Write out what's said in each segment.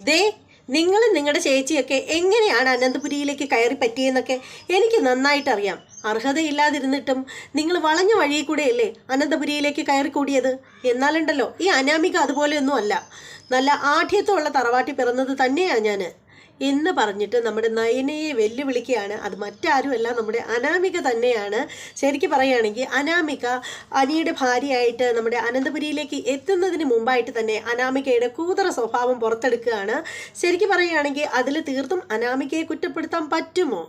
ദേ നിങ്ങൾ നിങ്ങളുടെ ചേച്ചിയൊക്കെ എങ്ങനെയാണ് അനന്തപുരിയിലേക്ക് കയറി പറ്റിയെന്നൊക്കെ എനിക്ക് നന്നായിട്ടറിയാം. അർഹതയില്ലാതിരുന്നിട്ടും നിങ്ങൾ വളഞ്ഞ വഴിയിൽ കൂടെയല്ലേ അനന്തപുരിയിലേക്ക് കയറിക്കൂടിയത്? എന്നാലുണ്ടല്ലോ ഈ അനാമിക അതുപോലെയൊന്നും അല്ല നല്ല ആഠ്യത്വമുള്ള തറവാട്ടി പിറന്നത് തന്നെയാണ് ഞാൻ എന്ന് പറഞ്ഞിട്ട് നമ്മുടെ നയനയെ വെല്ലുവിളിക്കുകയാണ്. അത് മറ്റാരുമല്ല നമ്മുടെ അനാമിക തന്നെയാണ്. ശരിക്കും പറയുകയാണെങ്കിൽ അനാമിക അനിയുടെ ഭാര്യയായിട്ട് നമ്മുടെ അനന്തപുരിയിലേക്ക് എത്തുന്നതിന് മുമ്പായിട്ട് തന്നെ അനാമികയുടെ കൂതറ സ്വഭാവം പുറത്തെടുക്കുകയാണ്. ശരിക്കും പറയുകയാണെങ്കിൽ അതിൽ തീർത്തും അനാമികയെ കുറ്റപ്പെടുത്താൻ പറ്റുമോ?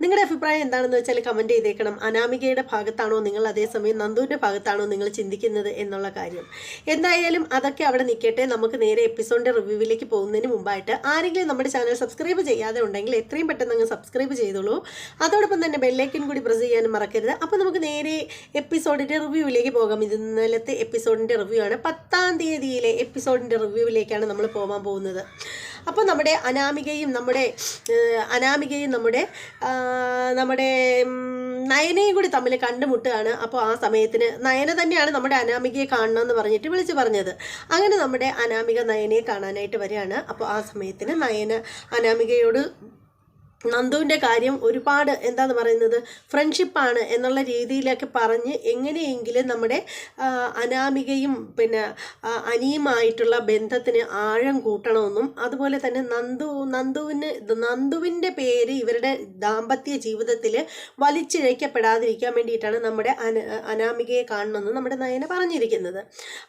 നിങ്ങളുടെ അഭിപ്രായം എന്താണെന്ന് വെച്ചാൽ കമന്റ് ചെയ്തേക്കണം. അനാമികയുടെ ഭാഗത്താണോ നിങ്ങൾ അതേസമയം നന്ദുവിന്റെ ഭാഗത്താണോ നിങ്ങൾ ചിന്തിക്കുന്നത് എന്നുള്ള കാര്യം. എന്തായാലും അതൊക്കെ അവിടെ നിൽക്കട്ടെ. നമുക്ക് നേരെ എപ്പിസോഡിന്റെ റിവ്യൂവിലേക്ക് പോകുന്നതിന് മുമ്പായിട്ട് ആരെങ്കിലും നമ്മുടെ ചാനൽ സബ്സ്ക്രൈബ് ചെയ്യാതെ ഉണ്ടെങ്കിൽ എത്രയും പെട്ടെന്ന് അങ്ങ് സബ്സ്ക്രൈബ് ചെയ്തോളൂ. അതോടൊപ്പം തന്നെ ബെല്ലൈക്കൻ കൂടി പ്രസ് ചെയ്യാനും മറക്കരുത്. അപ്പോൾ നമുക്ക് നേരെ എപ്പിസോഡിന്റെ റിവ്യൂവിലേക്ക് പോകാം. ഇത് ഇന്നലത്തെ എപ്പിസോഡിന്റെ റിവ്യൂ ആണ്. പത്താം തീയതിയിലെ എപ്പിസോഡിന്റെ റിവ്യൂവിലേക്കാണ് നമ്മൾ പോകാൻ പോകുന്നത്. അപ്പോൾ നമ്മുടെ അനാമികയും നമ്മുടെ അനാമികയും നമ്മുടെ നമ്മുടെ നയനയും കൂടി തമ്മിൽ കണ്ടുമുട്ടുകയാണ്. അപ്പോൾ ആ സമയത്തിന് നയന തന്നെയാണ് നമ്മുടെ അനാമികയെ കാണണമെന്ന് പറഞ്ഞിട്ട് വിളിച്ചു പറഞ്ഞത്. അങ്ങനെ നമ്മുടെ അനാമിക നയനയെ കാണാനായിട്ട് വരികയാണ്. അപ്പോൾ ആ സമയത്തിന് നയന അനാമികയോട് നന്ദുവിന്റെ കാര്യം ഒരുപാട് എന്താണ് പറയുന്നത് ഫ്രണ്ട്ഷിപ്പാണ് എന്നുള്ള രീതിയിലൊക്കെ പറഞ്ഞ് എങ്ങനെയെങ്കിലും നമ്മുടെ അനാമികയും പിന്നെ അനിയുമായിട്ടുള്ള ബന്ധത്തിന് ആഴം കൂട്ടണമെന്നും അതുപോലെ തന്നെ നന്ദു നന്ദുവിന് നന്ദുവിന്റെ പേര് ഇവരുടെ ദാമ്പത്യ ജീവിതത്തിൽ വലിച്ചിഴയ്ക്കപ്പെടാതിരിക്കാൻ വേണ്ടിയിട്ടാണ് നമ്മുടെ അന അനാമികയെ കാണണമെന്ന് നമ്മുടെ നയന പറഞ്ഞിരിക്കുന്നത്.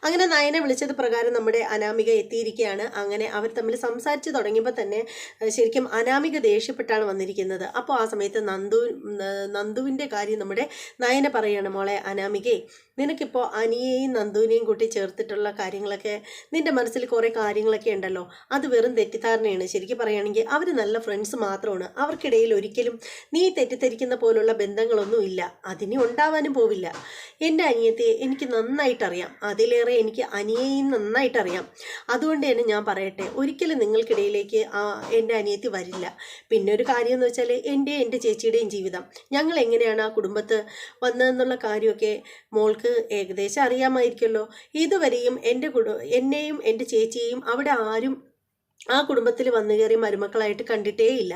അങ്ങനെ നയന വിളിച്ചത് പ്രകാരം നമ്മുടെ അനാമിക എത്തിയിരിക്കുകയാണ്. അങ്ങനെ അവർ തമ്മിൽ സംസാരിച്ച് തുടങ്ങിയപ്പോൾ തന്നെ ശരിക്കും അനാമിക ദേഷ്യപ്പെട്ടാണ് വന്നിരിക്കുന്നത്. അപ്പോൾ ആ സമയത്ത് നന്ദു നന്ദുവിന്റെ കാര്യം നമ്മുടെ നയന പറയാണ് മോളെ അനാമികേ നിനക്കിപ്പോൾ അനിയെയും നന്ദുവിനെയും കൂട്ടി ചേർത്തിട്ടുള്ള കാര്യങ്ങളൊക്കെ നിന്റെ മനസ്സിൽ കുറേ കാര്യങ്ങളൊക്കെ ഉണ്ടല്ലോ അത് വെറും തെറ്റിദ്ധാരണയാണ്. ശരിക്കും പറയുകയാണെങ്കിൽ അവർ നല്ല ഫ്രണ്ട്സ് മാത്രമാണ്. അവർക്കിടയിൽ ഒരിക്കലും നീ തെറ്റിദ്ധരിക്കുന്ന പോലുള്ള ബന്ധങ്ങളൊന്നും ഇല്ല. അതിനി ഉണ്ടാവാനും പോവില്ല. എന്റെ അനിയത്തെ എനിക്ക് നന്നായിട്ടറിയാം. അതിലേറെ എനിക്ക് അനിയെയും നന്നായിട്ടറിയാം. അതുകൊണ്ട് തന്നെ ഞാൻ പറയട്ടെ ഒരിക്കലും നിങ്ങൾക്കിടയിലേക്ക് എന്റെ അനിയത്തി വരില്ല. പിന്നെ ഒരു കാര്യം എന്ന് വെച്ചാൽ എന്റെ എന്റെ ചേച്ചിയുടെയും ജീവിതം. ഞങ്ങൾ എങ്ങനെയാണ് ആ കുടുംബത്ത് വന്നതെന്നുള്ള കാര്യമൊക്കെ മോൾക്ക് ഏകദേശം അറിയാമായിരിക്കുമല്ലോ. ഇതുവരെയും എന്റെ കുടു എന്നെയും എന്റെ ചേച്ചിയെയും അവിടെ ആരും ആ കുടുംബത്തിൽ വന്നു കയറി മരുമക്കളായിട്ട് കണ്ടിട്ടേ ഇല്ല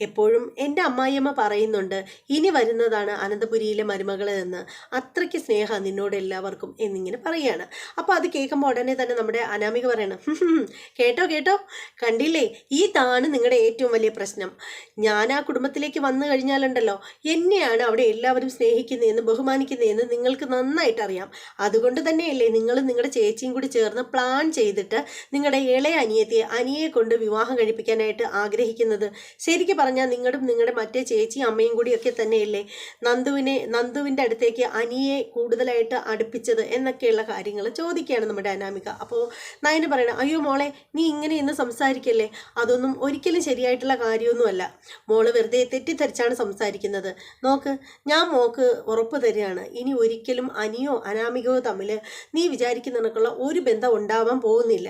എപ്പോഴും എന്റെ അമ്മായിയമ്മ പറയുന്നുണ്ട് ഇനി വരുന്നതാണ് അനന്തപുരിയിലെ മരുമകൾ എന്ന്. അത്രയ്ക്ക് സ്നേഹം നിന്നോട് എല്ലാവർക്കും എന്നിങ്ങനെ പറയാണ്. അപ്പോൾ അത് കേൾക്കുമ്പോൾ ഉടനെ തന്നെ നമ്മുടെ അനാമിക പറയണം "ഹും ഹും, കേട്ടോ കേട്ടോ. കണ്ടില്ലേ? ഇതാണ് നിങ്ങളുടെ ഏറ്റവും വലിയ പ്രശ്നം. ഞാൻ ആ കുടുംബത്തിലേക്ക് വന്നു കഴിഞ്ഞാലുണ്ടല്ലോ എന്നെയാണ് അവിടെ എല്ലാവരും സ്നേഹിക്കുന്നതെന്ന് ബഹുമാനിക്കുന്നതെന്ന് നിങ്ങൾക്ക് നന്നായിട്ട് അറിയാം അതുകൊണ്ട് തന്നെയല്ലേ നിങ്ങൾ നിങ്ങളുടെ ചേച്ചിയും കൂടി ചേർന്ന് പ്ലാൻ ചെയ്തിട്ട് നിങ്ങളുടെ ഇളയ അനിയത്തിയെ അനിയെ കൊണ്ട് വിവാഹം കഴിപ്പിക്കാനായിട്ട് ആഗ്രഹിക്കുന്നത്. ശരിക്കും പറഞ്ഞാൽ നിങ്ങളും നിങ്ങളുടെ മറ്റേ ചേച്ചി അമ്മയും കൂടിയൊക്കെ തന്നെയല്ലേ നന്ദുവിനെ നന്ദുവിന്റെ അടുത്തേക്ക് അനിയെ കൂടുതലായിട്ട് അടുപ്പിച്ചത് എന്നൊക്കെയുള്ള കാര്യങ്ങൾ ചോദിക്കുകയാണ് നമ്മുടെ അനാമിക. അപ്പോൾ നയന് പറയണം അയ്യോ മോളെ നീ ഇങ്ങനെ ഇന്ന് സംസാരിക്കല്ലേ? അതൊന്നും ഒരിക്കലും ശരിയായിട്ടുള്ള കാര്യമൊന്നുമല്ല. മോൾ വെറുതെ തെറ്റിദ്ധരിച്ചാണ് സംസാരിക്കുന്നത്. നോക്ക് ഞാൻ മോക്ക് ഉറപ്പ് തരികയാണ്. ഇനി ഒരിക്കലും അനിയോ അനാമികയോ തമ്മിൽ നീ വിചാരിക്കുന്ന കണക്കുള്ള ഒരു ബന്ധം ഉണ്ടാവാൻ പോകുന്നില്ല.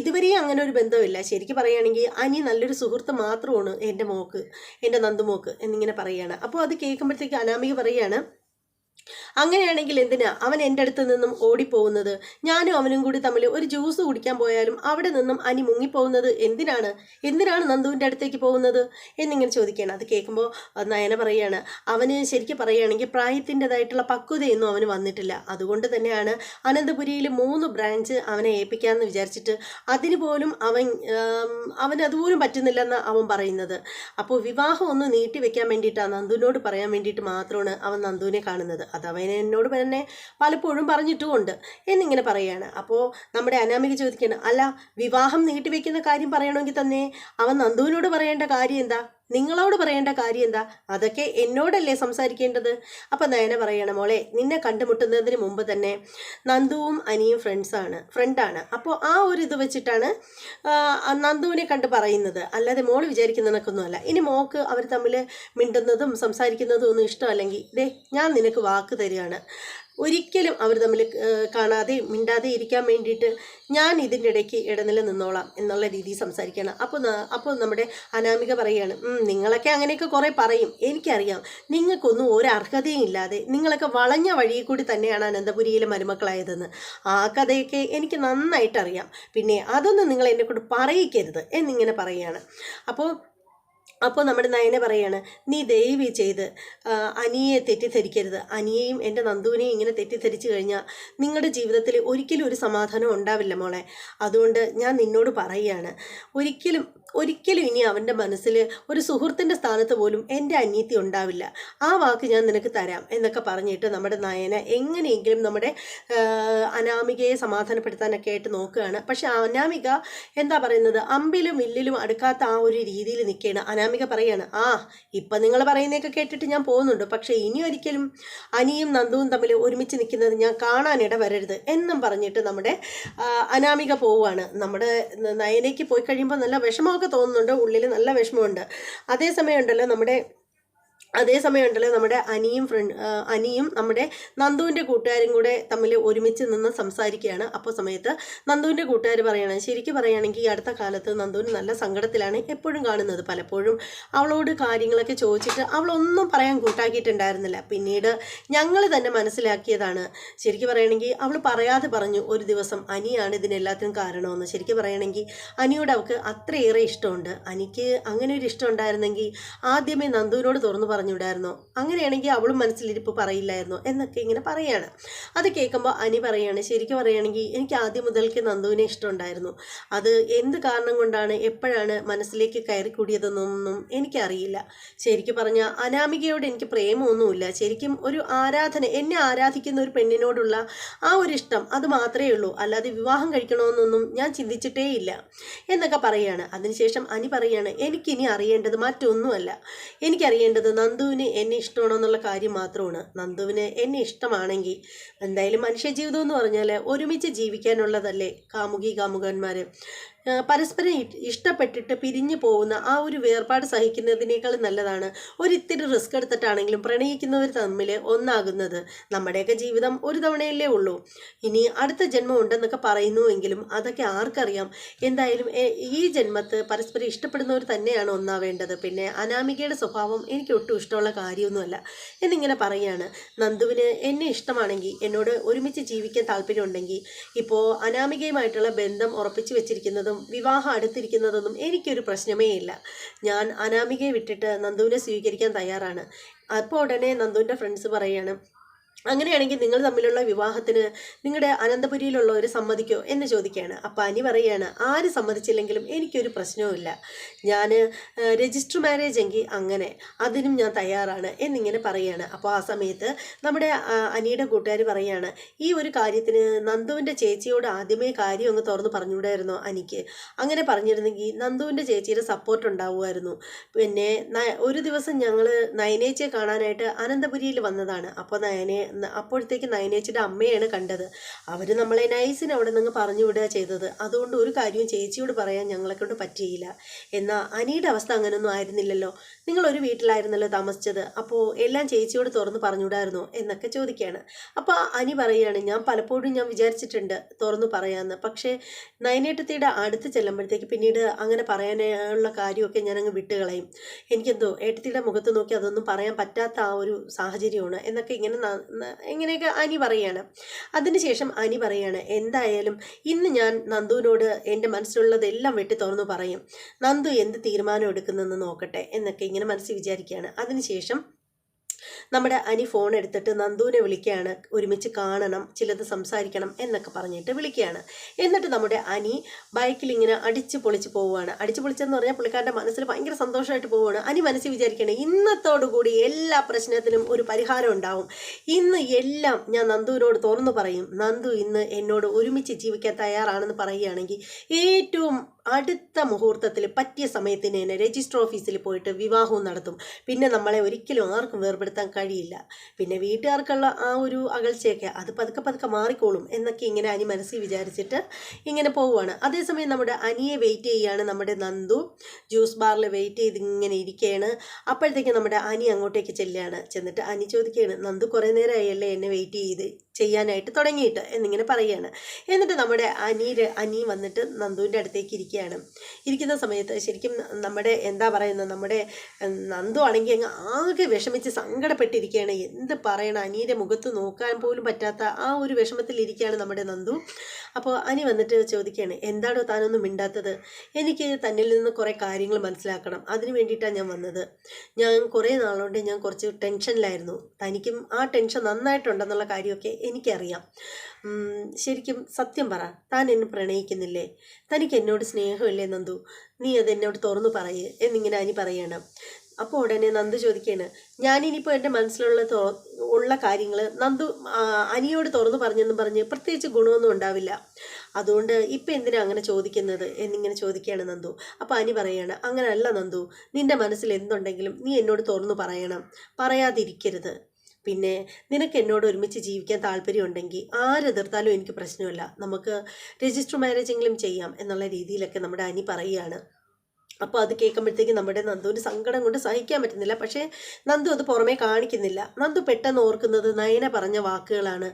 ഇതുവരെയും അങ്ങനെ ഒരു ബന്ധമില്ല. ശരിക്കും പറയുകയാണെങ്കിൽ അനി നല്ലൊരു സുഹൃത്ത് മാത്രമാണ് എന്റെ മോക്ക് എന്റെ നന്ദുമോക്ക് എന്നിങ്ങനെ പറയുകയാണ്. അപ്പോൾ അത് കേൾക്കുമ്പോഴത്തേക്ക് അനാമിക പറയുകയാണ് അങ്ങനെയാണെങ്കിൽ എന്തിനാ അവൻ എന്റെ അടുത്ത് നിന്നും ഓടിപ്പോകുന്നത്? ഞാനും അവനും കൂടി തമ്മിൽ ഒരു ജ്യൂസ് കുടിക്കാൻ പോയാലും അവിടെ നിന്നും അനി മുങ്ങിപ്പോകുന്നത് എന്തിനാണ്? എന്തിനാണ് നന്ദുവിന്റെ അടുത്തേക്ക് പോകുന്നത്? എന്നിങ്ങനെ ചോദിക്കുകയാണ്. അത് കേൾക്കുമ്പോൾ നയന പറയുകയാണ്. അവന് ശരിക്കും പറയുകയാണെങ്കിൽ പ്രായത്തിന്റെതായിട്ടുള്ള പക്വതയൊന്നും അവന് വന്നിട്ടില്ല. അതുകൊണ്ട് തന്നെയാണ് അനന്തപുരിയിൽ മൂന്ന് ബ്രാഞ്ച് അവനെ ഏൽപ്പിക്കാമെന്ന് വിചാരിച്ചിട്ട് അതിന് പോലും അവൻ അവനതുപോലും പറ്റുന്നില്ലെന്ന് അവൻ പറയുന്നത്. അപ്പോൾ വിവാഹം ഒന്ന് നീട്ടി വെക്കാൻ വേണ്ടിയിട്ടാണ് നന്ദുവിനോട് പറയാൻ വേണ്ടിയിട്ട് മാത്രമാണ് അവൻ നന്ദുവിനെ കാണുന്നത്. അത് അവൻ എന്നോട് തന്നെ പലപ്പോഴും പറഞ്ഞിട്ടുമുണ്ട്. എന്നിങ്ങനെ പറയുകയാണ്. അപ്പോൾ നമ്മുടെ അനാമിക ചോദിക്കുകയാണ് അല്ല വിവാഹം നീട്ടിവെക്കുന്ന കാര്യം പറയണമെങ്കിൽ തന്നെ അവൻ നന്ദുവിനോട് പറയേണ്ട കാര്യം എന്താ? നിങ്ങളോട് പറയേണ്ട കാര്യം എന്താ? അതൊക്കെ എന്നോടല്ലേ സംസാരിക്കേണ്ടത്? അപ്പം നയന പറയണം മോളെ നിന്നെ കണ്ടുമുട്ടുന്നതിന് മുമ്പ് തന്നെ നന്ദുവും അനിയും ഫ്രണ്ട്സാണ് ഫ്രണ്ടാണ് അപ്പോൾ ആ ഒരു ഇത് വെച്ചിട്ടാണ് നന്ദുവിനെ കണ്ട് പറയുന്നത്. അല്ലാതെ മോൾ വിചാരിക്കുന്ന ഇനി മോക്ക് അവർ തമ്മിൽ മിണ്ടുന്നതും സംസാരിക്കുന്നതും ഒന്നും ഇഷ്ടമല്ലെങ്കിൽ ദേ ഞാൻ നിനക്ക് വാക്ക് തരികയാണ്. ഒരിക്കലും അവർ തമ്മിൽ കാണാതെ മിണ്ടാതെ ഇരിക്കാൻ വേണ്ടിയിട്ട് ഞാൻ ഇതിന്റെ ഇടയ്ക്ക് ഇടനില നിന്നോളാം എന്നുള്ള രീതിയിൽ സംസാരിക്കുകയാണ്. അപ്പോൾ അപ്പോൾ നമ്മുടെ അനാമിക പറയുകയാണ് നിങ്ങളൊക്കെ അങ്ങനെയൊക്കെ കുറേ പറയും. എനിക്കറിയാം നിങ്ങൾക്കൊന്നും ഒരു അർഹതയും ഇല്ലാതെ നിങ്ങളൊക്കെ വളഞ്ഞ വഴിയിൽ കൂടി തന്നെയാണ് അനന്തപുരിയിലെ മരുമക്കളായതെന്ന്. ആ കഥയൊക്കെ എനിക്ക് നന്നായിട്ട് അറിയാം പിന്നെ അതൊന്നും നിങ്ങൾ എന്നെക്കൊണ്ട് പറയിക്കരുത് എന്നിങ്ങനെ പറയുകയാണ്. അപ്പോൾ അപ്പോൾ നമ്മുടെ നയന പറയാണ് നീ ദയവി ചെയ്ത് അനിയെ തെറ്റിദ്ധരിക്കരുത്. അനിയെയും എന്റെ നന്ദുവിനെയും ഇങ്ങനെ തെറ്റിദ്ധരിച്ചു കഴിഞ്ഞാൽ നിങ്ങളുടെ ജീവിതത്തിൽ ഒരിക്കലും ഒരു സമാധാനം ഉണ്ടാവില്ല മോളെ. അതുകൊണ്ട് ഞാൻ നിന്നോട് പറയുകയാണ് ഒരിക്കലും ഒരിക്കലും ഇനി അവന്റെ മനസ്സിൽ ഒരു സുഹൃത്തിന്റെ സ്ഥാനത്ത് പോലും എന്റെ അനിയത്തി ഉണ്ടാവില്ല. ആ വാക്ക് ഞാൻ നിനക്ക് തരാം എന്നൊക്കെ പറഞ്ഞിട്ട് നമ്മുടെ നയന എങ്ങനെയെങ്കിലും നമ്മുടെ അനാമികയെ സമാധാനപ്പെടുത്താനൊക്കെ ആയിട്ട് നോക്കുകയാണ്. പക്ഷേ അനാമിക എന്താ പറയുന്നത്? അമ്പിലും മില്ലിലും അടുക്കാത്ത ആ ഒരു രീതിയിൽ നിൽക്കുകയാണ്. അനാമിക പറയാണ് ആ ഇപ്പം നിങ്ങൾ പറയുന്നതൊക്കെ കേട്ടിട്ട് ഞാൻ പോകുന്നുണ്ട്. പക്ഷേ ഇനി ഒരിക്കലും അനിയും നന്ദുവും തമ്മിൽ ഒരുമിച്ച് നിൽക്കുന്നത് ഞാൻ കാണാനിട വരരുത് എന്നും പറഞ്ഞിട്ട് നമ്മുടെ അനാമിക പോവുകയാണ് നമ്മുടെ നയനയ്ക്ക് പോയി കഴിയുമ്പോൾ നല്ല വിഷമമൊക്കെ തോന്നുന്നുണ്ട്. ഉള്ളിൽ നല്ല വിഷമമുണ്ട്. അതേസമയം ഉണ്ടല്ലോ നമ്മുടെ അതേസമയം ഉണ്ടല്ലോ നമ്മുടെ അനിയും ഫ്രണ്ട് അനിയും നമ്മുടെ നന്ദുവിന്റെ കൂട്ടുകാരും കൂടെ തമ്മിൽ ഒരുമിച്ച് നിന്ന് സംസാരിക്കുകയാണ്. അപ്പോൾ സമയത്ത് നന്ദുവിന്റെ കൂട്ടുകാർ പറയുകയാണ് ശരിക്കും പറയുകയാണെങ്കിൽ ഈ അടുത്ത കാലത്ത് നന്ദുവിന് നല്ല സങ്കടത്തിലാണ് എപ്പോഴും കാണുന്നത് പലപ്പോഴും. അവളോട് കാര്യങ്ങളൊക്കെ ചോദിച്ചിട്ട് അവളൊന്നും പറയാൻ കൂട്ടാക്കിയിട്ടുണ്ടായിരുന്നില്ല. പിന്നീട് ഞങ്ങൾ തന്നെ മനസ്സിലാക്കിയതാണ്. ശരിക്കും പറയുകയാണെങ്കിൽ അവൾ പറയാതെ പറഞ്ഞു ഒരു ദിവസം അനിയാണ് ഇതിനെല്ലാത്തിനും കാരണമെന്ന്. ശരിക്കും പറയുകയാണെങ്കിൽ അനിയോട് അവൾക്ക് അത്രയേറെ ഇഷ്ടമുണ്ട്. അനിക്ക് അങ്ങനെ ഒരു ഇഷ്ടം ഉണ്ടായിരുന്നെങ്കിൽ ആദ്യമേ നന്ദുവിനോട് തുറന്നു പറഞ്ഞുവിടായിരുന്നോ. അങ്ങനെയാണെങ്കിൽ അവളും മനസ്സിലിരിപ്പ് പറയില്ലായിരുന്നോ എന്നൊക്കെ ഇങ്ങനെ പറയാണ്. അത് കേൾക്കുമ്പോൾ അനി പറയാണ് ശരിക്കും പറയുകയാണെങ്കിൽ എനിക്ക് ആദ്യം മുതൽക്ക് നന്ദുവിനെ ഇഷ്ടമുണ്ടായിരുന്നു. അത് എന്ത് കാരണം കൊണ്ടാണ് എപ്പോഴാണ് മനസ്സിലേക്ക് കയറി കൂടിയതെന്നൊന്നും എനിക്കറിയില്ല. ശരിക്കും പറഞ്ഞാൽ അനാമികയോട് എനിക്ക് പ്രേമമൊന്നുമില്ല. ശരിക്കും ഒരു ആരാധന എന്നെ ആരാധിക്കുന്ന ഒരു പെണ്ണിനോടുള്ള ആ ഒരു ഇഷ്ടം അത് മാത്രമേ ഉള്ളൂ. അല്ലാതെ വിവാഹം കഴിക്കണമെന്നൊന്നും ഞാൻ ചിന്തിച്ചിട്ടേ ഇല്ല എന്നൊക്കെ പറയാണ്. അതിനുശേഷം അനി പറയാണ് എനിക്കിനി അറിയേണ്ടത് മറ്റൊന്നുമല്ല. എനിക്കറിയേണ്ടത് നന്ദുവിന് എന്നെ ഇഷ്ടമാണോ എന്നുള്ള കാര്യം മാത്രമാണ്. നന്ദുവിന് എന്നെ ഇഷ്ടമാണെങ്കിൽ എന്തായാലും മനുഷ്യജീവിതം എന്ന് പറഞ്ഞാൽ ഒരുമിച്ച് ജീവിക്കാനുള്ളതല്ലേ കാമുകി കാമുകന്മാർ പരസ്പരം ഇഷ്ടപ്പെട്ടിട്ട് പിരിഞ്ഞു പോകുന്ന ആ ഒരു വേർപാട് സഹിക്കുന്നതിനേക്കാൾ നല്ലതാണ്. ഒരിത്തിരി റിസ്ക് എടുത്തിട്ടാണെങ്കിലും പ്രണയിക്കുന്നവർ തമ്മിൽ ഒന്നാകുന്നത് നമ്മുടെയൊക്കെ ജീവിതം ഒരു തവണയല്ലേ ഉള്ളൂ. ഇനി അടുത്ത ജന്മം ഉണ്ടെന്നൊക്കെ പറയുന്നുവെങ്കിലും അതൊക്കെ ആർക്കറിയാം? എന്തായാലും ഈ ജന്മത്ത് പരസ്പരം ഇഷ്ടപ്പെടുന്നവർ തന്നെയാണ് ഒന്നാവേണ്ടത്. പിന്നെ അനാമികയുടെ സ്വഭാവം എനിക്ക് ഒട്ടും ഇഷ്ടമുള്ള കാര്യമൊന്നുമല്ല. എന്നിങ്ങനെ പറയുകയാണ് നന്ദുവിന് എന്നെ ഇഷ്ടമാണെങ്കിൽ എന്നോട് ഒരുമിച്ച് ജീവിക്കാൻ താല്പര്യമുണ്ടെങ്കിൽ ഇപ്പോൾ അനാമികയുമായിട്ടുള്ള ബന്ധം ഉറപ്പിച്ചു വെച്ചിരിക്കുന്നതും വിവാഹം അടുത്തിരിക്കുന്നതൊന്നും എനിക്കൊരു പ്രശ്നമേ ഇല്ല. ഞാൻ അനാമികയെ വിട്ടിട്ട് നന്ദുവിനെ സ്വീകരിക്കാൻ തയ്യാറാണ്. അപ്പോൾ ഉടനെ നന്ദുവിന്റെ ഫ്രണ്ട്സ് പറയാണ് അങ്ങനെയാണെങ്കിൽ നിങ്ങൾ തമ്മിലുള്ള വിവാഹത്തിന് നിങ്ങളുടെ അനന്തപുരിയിലുള്ളവർ സമ്മതിക്കോ എന്ന് ചോദിക്കുകയാണ്. അപ്പോൾ അനി പറയുകയാണ് ആര് സമ്മതിച്ചില്ലെങ്കിലും എനിക്കൊരു പ്രശ്നവുമില്ല ഞാൻ രജിസ്റ്റർ മാരേജ് എങ്കിൽ അങ്ങനെ അതിനും ഞാൻ തയ്യാറാണ് എന്നിങ്ങനെ പറയുകയാണ്. അപ്പോൾ ആ സമയത്ത് നമ്മുടെ അനിയുടെ കൂട്ടുകാർ പറയുകയാണ് ഈ ഒരു കാര്യത്തിന് നന്ദുവിന്റെ ചേച്ചിയോട് ആദ്യമേ കാര്യം അങ്ങ് തുറന്ന് പറഞ്ഞുകൂടായിരുന്നോ അനിക്ക്. അങ്ങനെ പറഞ്ഞിരുന്നെങ്കിൽ നന്ദുവിന്റെ ചേച്ചിയുടെ സപ്പോർട്ട് ഉണ്ടാവുമായിരുന്നു. പിന്നെ ഒരു ദിവസം ഞങ്ങൾ നയനേച്ചിയെ കാണാനായിട്ട് അനന്തപുരിയിൽ വന്നതാണ്. അപ്പോൾ നയനെ അപ്പോഴത്തേക്ക് നയനേച്ചിയുടെ അമ്മയാണ് കണ്ടത്. അവർ നമ്മളെ നൈസിന് അവിടെ നിന്ന് പറഞ്ഞു വിടുക ചെയ്തത്. അതുകൊണ്ട് ഒരു കാര്യവും ചേച്ചിയോട് പറയാൻ ഞങ്ങളെ കൊണ്ട് പറ്റിയില്ല. എന്നാൽ അനിയുടെ അവസ്ഥ അങ്ങനെയൊന്നും ആയിരുന്നില്ലല്ലോ. നിങ്ങളൊരു വീട്ടിലായിരുന്നല്ലോ താമസിച്ചത്. അപ്പോൾ എല്ലാം ചേച്ചിയോട് തുറന്ന് പറഞ്ഞുവിടായിരുന്നോ എന്നൊക്കെ ചോദിക്കുകയാണ്. അപ്പോൾ അനി പറയുകയാണ് ഞാൻ പലപ്പോഴും ഞാൻ വിചാരിച്ചിട്ടുണ്ട് തുറന്നു പറയാമെന്ന് പക്ഷേ നയനേട്ടത്തിയുടെ അടുത്ത് ചെല്ലുമ്പോഴത്തേക്ക് പിന്നീട് അങ്ങനെ പറയാനുള്ള കാര്യമൊക്കെ ഞാനങ്ങ് വിട്ടുകളയും. എനിക്കെന്തോ ഏട്ടത്തിയുടെ മുഖത്ത് നോക്കി അതൊന്നും പറയാൻ പറ്റാത്ത ആ ഒരു സാഹചര്യമാണ് എന്നൊക്കെ ഇങ്ങനെ ന- ന- ഇങ്ങനെയൊക്കെ അനി പറയാണ്. അതിനുശേഷം അനി പറയാണ് എന്തായാലും ഇന്ന് ഞാൻ നന്ദുവിനോട് എന്റെ മനസ്സിലുള്ളതെല്ലാം വെട്ടി തുറന്നു പറയും. നന്ദു എന്ത് തീരുമാനം എടുക്കുന്നെന്ന് നോക്കട്ടെ എന്നൊക്കെ ഇങ്ങനെ മനസ്സിൽ വിചാരിക്കുകയാണ്. അതിനുശേഷം നമ്മുടെ അനി ഫോൺ എടുത്തിട്ട് നന്ദുവിനെ വിളിക്കുകയാണ്. ഒരുമിച്ച് കാണണം ചിലത് സംസാരിക്കണം എന്നൊക്കെ പറഞ്ഞിട്ട് വിളിക്കുകയാണ്. എന്നിട്ട് നമ്മുടെ അനി ബൈക്കിൽ ഇങ്ങനെ അടിച്ച് പൊളിച്ച് പോവുകയാണ്. അടിച്ച് പൊളിച്ചെന്ന് പറഞ്ഞാൽ പുള്ളിക്കാരന്റെ മനസ്സിൽ ഭയങ്കര സന്തോഷമായിട്ട് പോവുകയാണ്. അനി മനസ്സിൽ വിചാരിക്കുകയാണ് ഇന്നത്തോടുകൂടി എല്ലാ പ്രശ്നത്തിനും ഒരു പരിഹാരം ഉണ്ടാവും. ഇന്ന് എല്ലാം ഞാൻ നന്ദുവിനോട് തുറന്നു പറയും. നന്ദു ഇന്ന് എന്നോട് ഒരുമിച്ച് ജീവിക്കാൻ തയ്യാറാണെന്ന് പറയുകയാണെങ്കിൽ ഏറ്റവും അടുത്ത മുഹൂർത്തത്തിൽ പറ്റിയ സമയത്തിന് തന്നെ രജിസ്റ്റർ ഓഫീസിൽ പോയിട്ട് വിവാഹവും നടത്തും. പിന്നെ നമ്മളെ ഒരിക്കലും ആർക്കും വേർപെടുത്താൻ കഴിയില്ല. പിന്നെ വീട്ടുകാർക്കുള്ള ആ ഒരു അകൽച്ചയൊക്കെ അത് പതുക്കെ പതുക്കെ മാറിക്കോളും എന്നൊക്കെ ഇങ്ങനെ അനി മനസ്സിൽ വിചാരിച്ചിട്ട് ഇങ്ങനെ പോവുകയാണ് അതേസമയം നമ്മുടെ അനിയെ വെയിറ്റ് ചെയ്യുകയാണ് നമ്മുടെ നന്ദു. ജ്യൂസ് ബാറിൽ വെയിറ്റ് ചെയ്ത് ഇങ്ങനെ ഇരിക്കുകയാണ് അപ്പോഴത്തേക്ക് നമ്മുടെ അനി അങ്ങോട്ടേക്ക് ചെല്ലുകയാണ്. ചെന്നിട്ട് അനി ചോദിക്കുകയാണ് നന്ദു കുറേ നേരമായല്ലേ എന്നെ വെയിറ്റ് ചെയ്ത് ചെയ്യാനായിട്ട് തുടങ്ങിയിട്ട്? എന്നിങ്ങനെ പറയുകയാണ്. എന്നിട്ട് നമ്മുടെ അനിയുടെ അനി വന്നിട്ട് നന്ദുവിന്റെ അടുത്തേക്ക് ഇരിക്കുകയാണ്. ഇരിക്കുന്ന സമയത്ത് ശരിക്കും നമ്മുടെ എന്താ പറയുന്നത് നമ്മുടെ നന്ദു ആണെങ്കിൽ അങ്ങ് ആകെ വിഷമിച്ച് സങ്കടപ്പെട്ടിരിക്കുകയാണ്. എന്ത് പറയണം? അനിയുടെ മുഖത്ത് നോക്കാൻ പോലും പറ്റാത്ത ആ ഒരു വിഷമത്തിലിരിക്കുകയാണ് നമ്മുടെ നന്ദു. അപ്പോൾ അനി വന്നിട്ട് ചോദിക്കുകയാണ് എന്താണോ താനൊന്നും മിണ്ടാത്തത്? എനിക്ക് തന്നിൽ നിന്ന് കുറേ കാര്യങ്ങൾ മനസ്സിലാക്കണം. അതിന് വേണ്ടിയിട്ടാണ് ഞാൻ വന്നത്. ഞാൻ കുറേ നാളുകൊണ്ട് ഞാൻ കുറച്ച് ടെൻഷനിലായിരുന്നു. തനിക്കും ആ ടെൻഷൻ നന്നായിട്ടുണ്ടെന്നുള്ള കാര്യമൊക്കെ എനിക്കറിയാം. ശരിക്കും സത്യം പറ. താൻ എന്നെ പ്രണയിക്കുന്നില്ലേ? തനിക്ക് എന്നോട് സ്നേഹമില്ലേ നന്ദു? നീ അത് എന്നോട് തുറന്നു പറയേ എന്നിങ്ങനെ അനി പറയണം. അപ്പോൾ ഉടനെ നന്ദു ചോദിക്കുകയാണ്. ഞാനിനിയിപ്പോൾ എന്റെ മനസ്സിലുള്ള ഉള്ള കാര്യങ്ങൾ നന്ദു അനിയോട് തുറന്നു പറഞ്ഞെന്നും പറഞ്ഞ് പ്രത്യേകിച്ച് ഗുണമൊന്നും ഉണ്ടാവില്ല. അതുകൊണ്ട് ഇപ്പം എന്തിനാ അങ്ങനെ ചോദിക്കുന്നത് എന്നിങ്ങനെ ചോദിക്കുകയാണ് നന്ദു. അപ്പോൾ അനി പറയാണ് അങ്ങനെയല്ല നന്ദു. നിന്റെ മനസ്സിൽ എന്തുണ്ടെങ്കിലും നീ എന്നോട് തുറന്നു പറയണം. പറയാതിരിക്കരുത്. പിന്നെ നിനക്ക് എന്നോട് ഒരുമിച്ച് ജീവിക്കാൻ താല്പര്യമുണ്ടെങ്കിൽ ആരെതിർത്താലും എനിക്ക് പ്രശ്നമില്ല. നമുക്ക് രജിസ്റ്റർ മാരേജെങ്കിലും ചെയ്യാം എന്നുള്ള രീതിയിലൊക്കെ നമ്മുടെ അനി പറയുകയാണ്. അപ്പോൾ അത് കേൾക്കുമ്പോഴത്തേക്ക് നമ്മുടെ നന്ദുവിന് സങ്കടം കൊണ്ട് സഹിക്കാൻ പറ്റുന്നില്ല. പക്ഷേ നന്ദു അത് പുറമേ കാണിക്കുന്നില്ല. നന്ദു പെട്ടെന്ന് ഓർക്കുന്നത് നയന പറഞ്ഞ വാക്കുകളാണ്.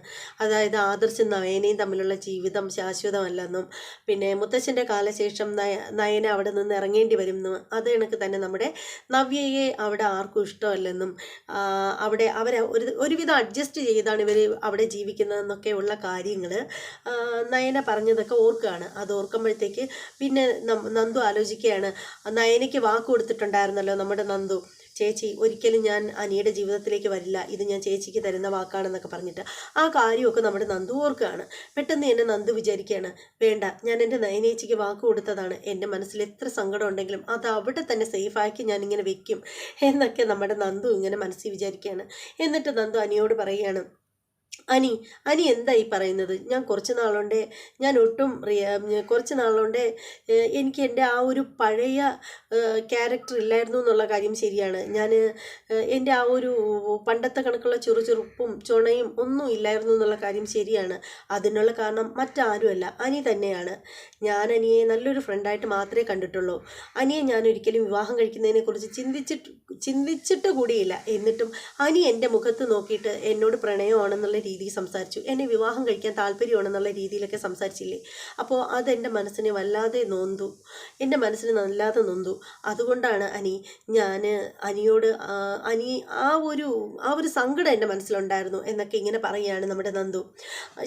അതായത് ആദർശും നയനയും തമ്മിലുള്ള ജീവിതം ശാശ്വതമല്ലെന്നും പിന്നെ മുത്തശ്ശന്റെ കാലശേഷം നയ നയന അവിടെ നിന്ന് ഇറങ്ങേണ്ടി വരുമെന്നും അത് കണക്ക് തന്നെ നമ്മുടെ നവ്യയെ അവിടെ ആർക്കും ഇഷ്ടമല്ലെന്നും അവിടെ അവരെ ഒരു ഒരുവിധം അഡ്ജസ്റ്റ് ചെയ്താണ് ഇവർ അവിടെ ജീവിക്കുന്നതെന്നൊക്കെ ഉള്ള കാര്യങ്ങൾ നയന പറഞ്ഞതൊക്കെ ഓർക്കുകയാണ്. അത് ഓർക്കുമ്പോഴത്തേക്ക് പിന്നെ നന്ദു ആലോചിക്കുകയാണ് നയനയ്ക്ക് വാക്ക് കൊടുത്തിട്ടുണ്ടായിരുന്നല്ലോ നമ്മുടെ നന്ദു. ചേച്ചി ഒരിക്കലും ഞാൻ അനിയുടെ ജീവിതത്തിലേക്ക് വരില്ല. ഇത് ഞാൻ ചേച്ചിക്ക് തരുന്ന വാക്കാണെന്നൊക്കെ പറഞ്ഞിട്ട് ആ കാര്യമൊക്കെ നമ്മുടെ നന്ദു ഓർക്കുകയാണ്. പെട്ടെന്ന് എന്നെ നന്ദു വിചാരിക്കുകയാണ്. വേണ്ട ഞാൻ എന്റെ നയനേച്ചിക്ക് വാക്ക് കൊടുത്തതാണ്. എന്റെ മനസ്സിൽ എത്ര സങ്കടം ഉണ്ടെങ്കിലും അത് അവിടെ തന്നെ സേഫാക്കി ഞാൻ ഇങ്ങനെ വെക്കും. എന്നൊക്കെ നമ്മുടെ നന്ദു ഇങ്ങനെ മനസ്സിൽ വിചാരിക്കുകയാണ്. എന്നിട്ട് നന്ദു അനിയോട് പറയുകയാണ് അനി അനി എന്തായി പറയുന്നത്? ഞാൻ കുറച്ച് നാളുകൊണ്ട് ഞാൻ ഒട്ടും കുറച്ച് നാളുകൊണ്ട് എനിക്ക് എന്റെ ആ ഒരു പഴയ ക്യാരക്ടർ ഇല്ലായിരുന്നു എന്നുള്ള കാര്യം ശരിയാണ്. ഞാൻ എന്റെ ആ ഒരു പണ്ടത്തെ കണക്കുള്ള ചുറുചുറുപ്പും ചുണയും ഒന്നും ഇല്ലായിരുന്നു എന്നുള്ള കാര്യം ശരിയാണ്. അതിനുള്ള കാരണം മറ്റാരുമല്ല. അനി തന്നെയാണ്. ഞാൻ അനിയെ നല്ലൊരു ഫ്രണ്ടായിട്ട് മാത്രമേ കണ്ടിട്ടുള്ളൂ. അനിയെ ഞാൻ ഒരിക്കലും വിവാഹം കഴിക്കുന്നതിനെക്കുറിച്ച് ചിന്തിച്ചിട്ട് ചിന്തിച്ചിട്ട് കൂടിയില്ല. എന്നിട്ടും അനി എന്റെ മുഖത്ത് നോക്കിയിട്ട് എന്നോട് പ്രണയമാണെന്നുള്ള രീതിയിൽ സംസാരിച്ചു. എന്നെ വിവാഹം കഴിക്കാൻ താല്പര്യമാണെന്നുള്ള രീതിയിലൊക്കെ സംസാരിച്ചില്ലേ? അപ്പോൾ അതെന്റെ മനസ്സിനെ വല്ലാതെ നൊന്തു. എന്റെ മനസ്സിന് നല്ലാതെ നൊന്തു. അതുകൊണ്ടാണ് അനി ഞാൻ അനിയോട് അനി ആ ഒരു ആ ഒരു സങ്കടം എന്റെ മനസ്സിലുണ്ടായിരുന്നു എന്നൊക്കെ ഇങ്ങനെ പറയുകയാണ് നമ്മുടെ നന്ദു.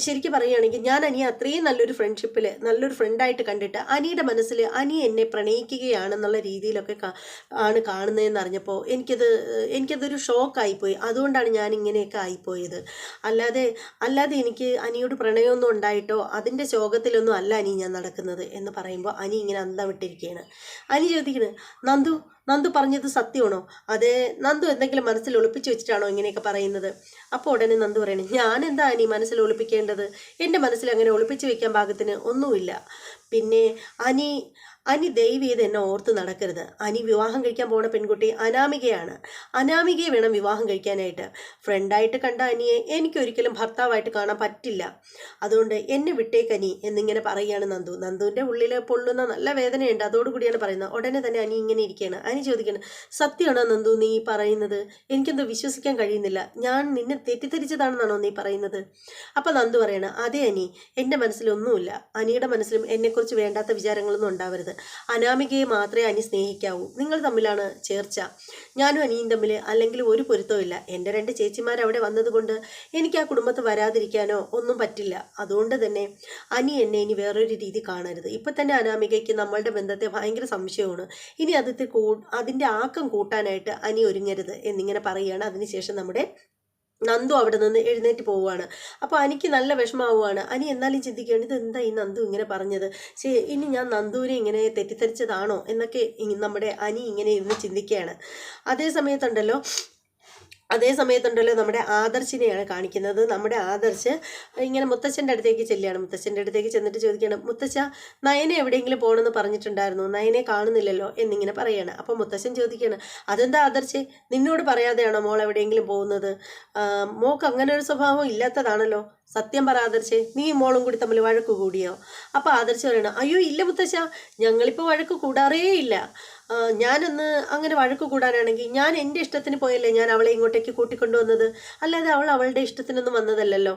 ശരിക്കും പറയുകയാണെങ്കിൽ ഞാൻ അനിയെ അത്രയും നല്ലൊരു ഫ്രണ്ട്ഷിപ്പിൽ നല്ലൊരു ഫ്രണ്ടായിട്ട് കണ്ടിട്ട് അനിയുടെ മനസ്സിൽ അനി എന്നെ പ്രണയിക്കുകയാണെന്നുള്ള രീതിയിലൊക്കെ ആണ് കാണുന്നതെന്ന് അറിഞ്ഞപ്പോൾ എനിക്കത് എനിക്കതൊരു ഷോക്കായിപ്പോയി അതുകൊണ്ടാണ് ഞാൻ ഇങ്ങനെയൊക്കെ ആയിപ്പോയത്. അല്ലാതെ അല്ലാതെ അല്ലാതെ എനിക്ക് അനിയോട് പ്രണയമൊന്നും ഉണ്ടായിട്ടോ? അതിന്റെ ശോകത്തിലൊന്നും അല്ല അനി ഞാൻ നടക്കുന്നത് എന്ന് പറയുമ്പോൾ അനി ഇങ്ങനെ അന്തം വിട്ടിരിക്കുകയാണ്. അനി ചോദിക്കുന്നത് നന്ദു നന്ദു പറഞ്ഞത് സത്യമാണോ? അതേ നന്ദു എന്തെങ്കിലും മനസ്സിൽ ഒളിപ്പിച്ച് വെച്ചിട്ടാണോ ഇങ്ങനെയൊക്കെ പറയുന്നത്? അപ്പോൾ ഉടനെ നന്ദു പറയണേ ഞാൻ എന്താ അനി മനസ്സിൽ ഒളിപ്പിക്കേണ്ടത്? എന്റെ മനസ്സിൽ അങ്ങനെ ഒളിപ്പിച്ച് വെക്കാൻ പാകത്തിന് ഒന്നുമില്ല. പിന്നെ അനി അനി ദയവ് ചെയ്ത് എന്നെ ഓർത്ത് നടക്കരുത്. അനി വിവാഹം കഴിക്കാൻ പോണ പെൺകുട്ടി അനാമികയാണ്. അനാമികയെ വേണം വിവാഹം കഴിക്കാനായിട്ട്. ഫ്രണ്ടായിട്ട് കണ്ട അനിയെ എനിക്കൊരിക്കലും ഭർത്താവായിട്ട് കാണാൻ പറ്റില്ല. അതുകൊണ്ട് എന്നെ വിട്ടേക്ക് അനി എന്നിങ്ങനെ പറയുകയാണ് നന്ദു. നന്ദുവിന്റെ ഉള്ളിൽ പൊള്ളുന്ന നല്ല വേദനയുണ്ട്. അതോടുകൂടിയാണ് പറയുന്നത്. ഉടനെ തന്നെ അനി ഇങ്ങനെ ഇരിക്കുകയാണ്. അനി ചോദിക്കണം സത്യമാണോ നന്ദു നീ പറയുന്നത്? എനിക്കെന്തോ വിശ്വസിക്കാൻ കഴിയുന്നില്ല. ഞാൻ നിന്നെ തെറ്റിദ്ധരിച്ചതാണെന്നാണോ നീ പറയുന്നത്? അപ്പം നന്ദു പറയണം അതേ അനി. എന്റെ മനസ്സിലൊന്നുമില്ല. അനിയുടെ മനസ്സിലും എന്നെക്കുറിച്ച് വേണ്ടാത്ത വിചാരങ്ങളൊന്നും ഉണ്ടാവരുത്. അനാമികയെ മാത്രമേ അനി സ്നേഹിക്കാവൂ. നിങ്ങൾ തമ്മിലാണ് ചേർച്ച. ഞാനും അനിയും തമ്മിൽ അല്ലെങ്കിൽ ഒരു പൊരുത്തവും ഇല്ല. എന്റെ രണ്ട് ചേച്ചിമാർ അവിടെ വന്നതുകൊണ്ട് എനിക്ക് ആ കുടുംബത്ത് വരാതിരിക്കാനോ ഒന്നും പറ്റില്ല. അതുകൊണ്ട് തന്നെ അനി എന്നെ ഇനി വേറൊരു രീതി കാണരുത്. ഇപ്പം തന്നെ അനാമികയ്ക്ക് നമ്മളുടെ ബന്ധത്തെ ഭയങ്കര സംശയമാണ്. ഇനി അതിന്റെ കൂ അതിന്റെ ആക്കം കൂട്ടാനായിട്ട് അനി ഒരുങ്ങരുത് എന്നിങ്ങനെ പറയുകയാണ്. അതിനുശേഷം നമ്മുടെ നന്ദു അവിടെ നിന്ന് എഴുന്നേറ്റ് പോവുകയാണ്. അപ്പോൾ അനിക്ക് നല്ല വിഷമാവുകയാണ് അനി എന്നാലും ചിന്തിക്കുകയാണ് ഇത് എന്താ ഈ നന്ദു ഇങ്ങനെ പറഞ്ഞത്? ശരി ഇനി ഞാൻ നന്ദുവിനെ ഇങ്ങനെ തെറ്റിദ്ധരിച്ചതാണോ? എന്നൊക്കെ നമ്മുടെ അനി ഇങ്ങനെ ഇരുന്ന് ചിന്തിക്കുകയാണ്. അതേ സമയത്തുണ്ടല്ലോ അതേ സമയത്തുണ്ടല്ലോ നമ്മുടെ ആദർശിനെയാണ് കാണിക്കുന്നത്. നമ്മുടെ ആദർശ് ഇങ്ങനെ മുത്തച്ഛന്റെ അടുത്തേക്ക് ചെല്ലുകയാണ്. മുത്തച്ഛന്റെ അടുത്തേക്ക് ചെന്നിട്ട് ചോദിക്കുകയാണ് മുത്തച്ഛ നയനെ എവിടെയെങ്കിലും പോകണമെന്ന് പറഞ്ഞിട്ടുണ്ടായിരുന്നു? നയനെ കാണുന്നില്ലല്ലോ എന്നിങ്ങനെ പറയാണ്. അപ്പോൾ മുത്തച്ഛൻ ചോദിക്കുകയാണ് അതെന്താ ആദർശ്? നിന്നോട് പറയാതെയാണോ മോൾ എവിടെയെങ്കിലും പോകുന്നത്? മോക്ക് അങ്ങനെ ഒരു സ്വഭാവം ഇല്ലാത്തതാണല്ലോ. സത്യം പറ ആദർശേ നീ മോളും കൂടി തമ്മിൽ വഴക്ക് കൂടിയോ? അപ്പോൾ ആദർശ് പറയണം അയ്യോ ഇല്ല മുത്തശ്ശ ഞങ്ങളിപ്പോൾ വഴക്ക് കൂടാറേ ഇല്ല ഞാനൊന്ന് അങ്ങനെ വഴക്ക് കൂടാനാണെങ്കിൽ ഞാൻ എന്റെ ഇഷ്ടത്തിന് പോയല്ലേ ഞാൻ അവളെ ഇങ്ങോട്ടേക്ക് കൂട്ടിക്കൊണ്ടുവന്നത്? അല്ലാതെ അവൾ അവളുടെ ഇഷ്ടത്തിനൊന്നും വന്നതല്ലല്ലോ.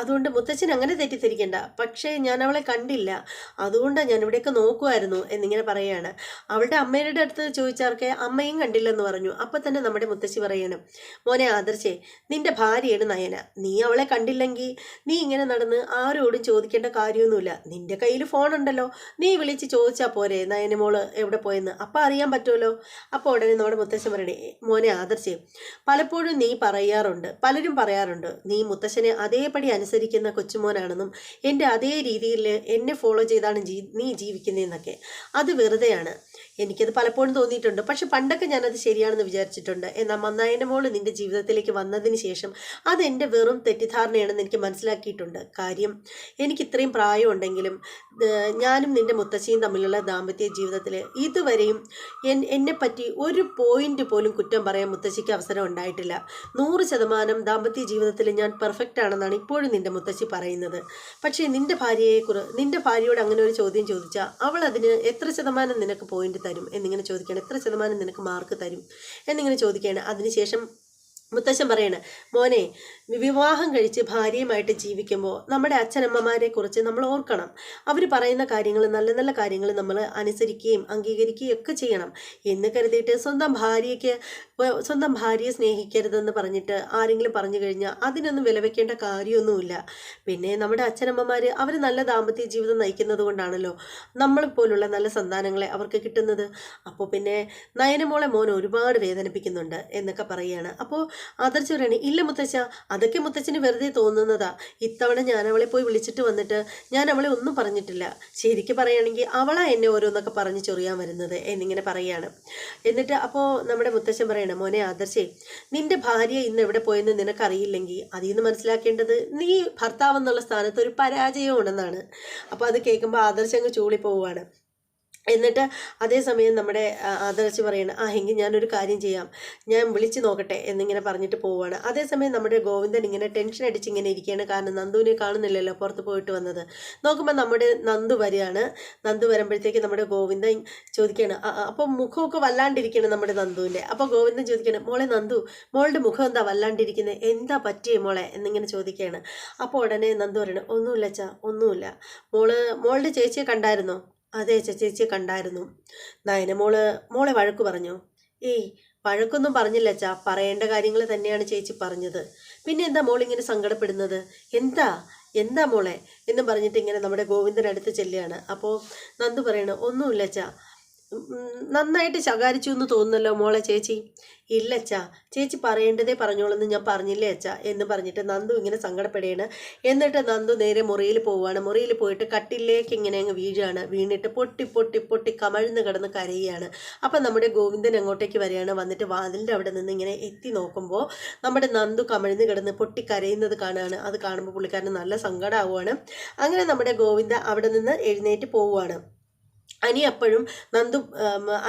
അതുകൊണ്ട് മുത്തച്ഛൻ അങ്ങനെ തെറ്റിദ്ധരിക്കേണ്ട. പക്ഷേ ഞാൻ അവളെ കണ്ടില്ല. അതുകൊണ്ടാണ് ഞാൻ ഇവിടെയൊക്കെ നോക്കുമായിരുന്നു എന്നിങ്ങനെ പറയുകയാണ് അവളുടെ അമ്മയുടെ അടുത്ത് ചോദിച്ചാർക്ക് അമ്മയും കണ്ടില്ലെന്ന് പറഞ്ഞു. അപ്പം തന്നെ നമ്മുടെ മുത്തശ്ശി പറയണം. മോനെ ആദർശേ നിന്റെ ഭാര്യയാണ് നയന. നീ അവളെ കണ്ടില്ലെങ്കിൽ നീ ഇങ്ങനെ നടന്ന് ആരോടും ചോദിക്കേണ്ട കാര്യമൊന്നുമില്ല. നിന്റെ കയ്യിൽ ഫോണുണ്ടല്ലോ. നീ വിളിച്ച് ചോദിച്ചാൽ പോരെ നയന മോൾ എവിടെ പോയെന്ന്. അപ്പം അറിയാൻ പറ്റുമല്ലോ അപ്പോൾ ഉടനെ നമ്മുടെ മുത്തശ്ശൻ പറയണേ മോനെ ആദർശേ പലപ്പോഴും നീ പറയാറുണ്ട് പലരും പറയാറുണ്ട് നീ മുത്തശ്ശനെ അതേപടി അനുസരിക്കുന്ന കൊച്ചുമോനാണെന്നും എന്റെ അതേ രീതിയിൽ എന്നെ ഫോളോ ചെയ്താണ് ജീ നീ ജീവിക്കുന്നതെന്നൊക്കെ. അത് വെറുതെയാണ്. എനിക്കത് പലപ്പോഴും തോന്നിയിട്ടുണ്ട്. പക്ഷെ പണ്ടൊക്കെ ഞാനത് ശരിയാണെന്ന് വിചാരിച്ചിട്ടുണ്ട്. എന്നാൽ മന്നായന്റെ മോൾ നിന്റെ ജീവിതത്തിലേക്ക് വന്നതിന് ശേഷം അതെന്റെ വെറും തെറ്റിദ്ധാരണയാണെന്ന് എനിക്ക് മനസ്സിലാക്കിയിട്ടുണ്ട്. കാര്യം എനിക്ക് ഇത്രയും പ്രായമുണ്ടെങ്കിലും ഞാനും നിന്റെ മുത്തശ്ശിയും തമ്മിലുള്ള ദാമ്പത്യ ജീവിതത്തിൽ ഇതുവരെയും എൻ എന്നെപ്പറ്റി ഒരു പോയിന്റ് പോലും കുറ്റം പറയാൻ മുത്തശ്ശിക്ക് അവസരം ഉണ്ടായിട്ടില്ല. നൂറ് ശതമാനം ദാമ്പത്യ ജീവിതത്തിൽ ഞാൻ പെർഫെക്റ്റ് ആണെന്നാണ് ഇപ്പോഴും നിന്റെ മുത്തശ്ശി പറയുന്നത്. പക്ഷേ നിന്റെ ഭാര്യയെ കുറി നിന്റെ ഭാര്യയോട് അങ്ങനെ ഒരു ചോദ്യം ചോദിച്ചാൽ അവൾ അതിന് എത്ര ശതമാനം നിനക്ക് പോയിന്റ് തരും എന്നിങ്ങനെ ചോദിക്കുകയാണ് എത്ര ശതമാനം നിനക്ക് മാർക്ക് തരും? എന്നിങ്ങനെ ചോദിക്കുകയാണ്. അതിനുശേഷം മുത്തശ്ശൻ പറയണ മോനെ വിവാഹം കഴിച്ച് ഭാര്യയുമായിട്ട് ജീവിക്കുമ്പോൾ നമ്മുടെ അച്ഛനമ്മമാരെ കുറിച്ച് നമ്മൾ ഓർക്കണം. അവർ പറയുന്ന കാര്യങ്ങൾ നല്ല നല്ല കാര്യങ്ങൾ നമ്മൾ അനുസരിക്കുകയും അംഗീകരിക്കുകയും ഒക്കെ ചെയ്യണം. എന്ന് കരുതിയിട്ട് സ്വന്തം ഭാര്യയ്ക്ക് സ്വന്തം ഭാര്യയെ സ്നേഹിക്കരുതെന്ന് പറഞ്ഞിട്ട് ആരെങ്കിലും പറഞ്ഞു കഴിഞ്ഞാൽ അതിനൊന്നും വിലവെക്കേണ്ട കാര്യമൊന്നുമില്ല. പിന്നെ നമ്മുടെ അച്ഛനമ്മമാർ അവർ നല്ല ദാമ്പത്യ ജീവിതം നയിക്കുന്നത് കൊണ്ടാണല്ലോ നമ്മളെപ്പോലുള്ള നല്ല സന്താനങ്ങളെ അവർക്ക് കിട്ടുന്നത്. അപ്പോൾ പിന്നെ നയനമോളെ മോൻ ഒരുപാട് വേദനിപ്പിക്കുന്നുണ്ട് എന്നൊക്കെ പറയുകയാണ് അപ്പോൾ ആദർശ് പറയണേ ഇല്ല മുത്തച്ഛ അതൊക്കെ മുത്തച്ഛന് വെറുതെ തോന്നുന്നതാ. ഇത്തവണ ഞാൻ അവളെ പോയി വിളിച്ചിട്ട് വന്നിട്ട് ഞാൻ അവളെ ഒന്നും പറഞ്ഞിട്ടില്ല. ശരിക്കും പറയുകയാണെങ്കിൽ അവളാ എന്നെ ഓരോന്നൊക്കെ പറഞ്ഞ് ചൊറിയാൻ വരുന്നത് എന്നിങ്ങനെ പറയുകയാണ്. എന്നിട്ട് അപ്പോൾ നമ്മുടെ മുത്തച്ഛൻ പറയണം മോനെ ആദർശേ നിന്റെ ഭാര്യ ഇന്ന് എവിടെ പോയെന്ന് നിനക്കറിയില്ലെങ്കിൽ അതിൽ നിന്ന് മനസ്സിലാക്കേണ്ടത് നീ ഭർത്താവ് എന്നുള്ള സ്ഥാനത്ത് ഒരു പരാജയമാണെന്നാണ് അപ്പോൾ അത് കേൾക്കുമ്പോൾ ആദർശം അങ്ങ് ചൂളി പോവുകയാണ് എന്നിട്ട് അതേസമയം നമ്മുടെ ആദർശി പറയണം ആ എങ്കിൽ ഞാനൊരു കാര്യം ചെയ്യാം. ഞാൻ വിളിച്ചു നോക്കട്ടെ എന്നിങ്ങനെ പറഞ്ഞിട്ട് പോവുകയാണ് അതേസമയം നമ്മുടെ ഗോവിന്ദൻ ഇങ്ങനെ ടെൻഷൻ അടിച്ച് ഇങ്ങനെ ഇരിക്കുകയാണ് കാരണം നന്ദുവിനെ കാണുന്നില്ലല്ലോ പുറത്ത് പോയിട്ട് വന്നത്. നോക്കുമ്പോൾ നമ്മുടെ നന്ദു വരികയാണ്. നന്ദു വരുമ്പോഴത്തേക്ക് നമ്മുടെ ഗോവിന്ദൻ ചോദിക്കുകയാണ് അപ്പോൾ മുഖമൊക്കെ വല്ലാണ്ടിരിക്കുകയാണ് നമ്മുടെ നന്ദുവിന്റെ? അപ്പോൾ ഗോവിന്ദൻ ചോദിക്കുകയാണ് മോളെ നന്ദു മോളുടെ മുഖം എന്താ വല്ലാണ്ടിരിക്കുന്നത് എന്താ പറ്റിയേ മോളെ? എന്നിങ്ങനെ ചോദിക്കുകയാണ്. അപ്പോൾ ഉടനെ നന്ദു പറയണം ഒന്നുമില്ല ചാ ഒന്നുമില്ല. മോൾ മോളുടെ ചേച്ചിയെ കണ്ടായിരുന്നോ? അതെ ചേച്ചി കണ്ടായിരുന്നു. നയന മോൾ മോളെ വഴക്ക് പറഞ്ഞു. ഏയ് വഴക്കൊന്നും പറഞ്ഞില്ല അച്ഛാ. പറയേണ്ട കാര്യങ്ങൾ തന്നെയാണ് ചേച്ചി പറഞ്ഞത്. പിന്നെ എന്താ മോളിങ്ങനെ സങ്കടപ്പെടുന്നത്? എന്താ? എന്താ മോളെ? എന്നും പറഞ്ഞിട്ട് ഇങ്ങനെ നമ്മുടെ ഗോവിന്ദൻ അടുത്ത് ചെല്ലുകയാണ്. അപ്പോൾ നന്ദു പറയണ ഒന്നുമില്ല അച്ഛാ. നന്നായിട്ട് ശകാരിച്ചു എന്ന് തോന്നുന്നല്ലോ മോളെ ചേച്ചി. ഇല്ല അച്ഛാ ചേച്ചി പറയേണ്ടതേ പറഞ്ഞോളെന്ന് ഞാൻ പറഞ്ഞില്ലേ അച്ഛാ എന്ന് പറഞ്ഞിട്ട് നന്ദു ഇങ്ങനെ സങ്കടപ്പെടുകയാണ്. എന്നിട്ട് നന്ദു നേരെ മുറിയിൽ പോവുകയാണ്. മുറിയിൽ പോയിട്ട് കട്ടിലേക്ക് ഇങ്ങനെ അങ്ങ് വീഴുകയാണ്. വീണിട്ട് പൊട്ടി പൊട്ടി പൊട്ടി കമഴ്ന്ന് കിടന്ന് കരയുകയാണ്. അപ്പം നമ്മുടെ ഗോവിന്ദൻ അങ്ങോട്ടേക്ക് വരികയാണ്. വന്നിട്ട് വാതിലിന്റെ അവിടെ നിന്ന് ഇങ്ങനെ എത്തി നോക്കുമ്പോൾ നമ്മുടെ നന്ദു കമഴ്ന്ന് കിടന്ന് പൊട്ടി കരയുന്നത് കാണുകയാണ്. അത് കാണുമ്പോൾ പുള്ളിക്കാരന് നല്ല സങ്കടമാവുകയാണ്. അങ്ങനെ നമ്മുടെ ഗോവിന്ദ അവിടെ നിന്ന് എഴുന്നേറ്റ് പോവുകയാണ്. അനി അപ്പോഴും നന്ദു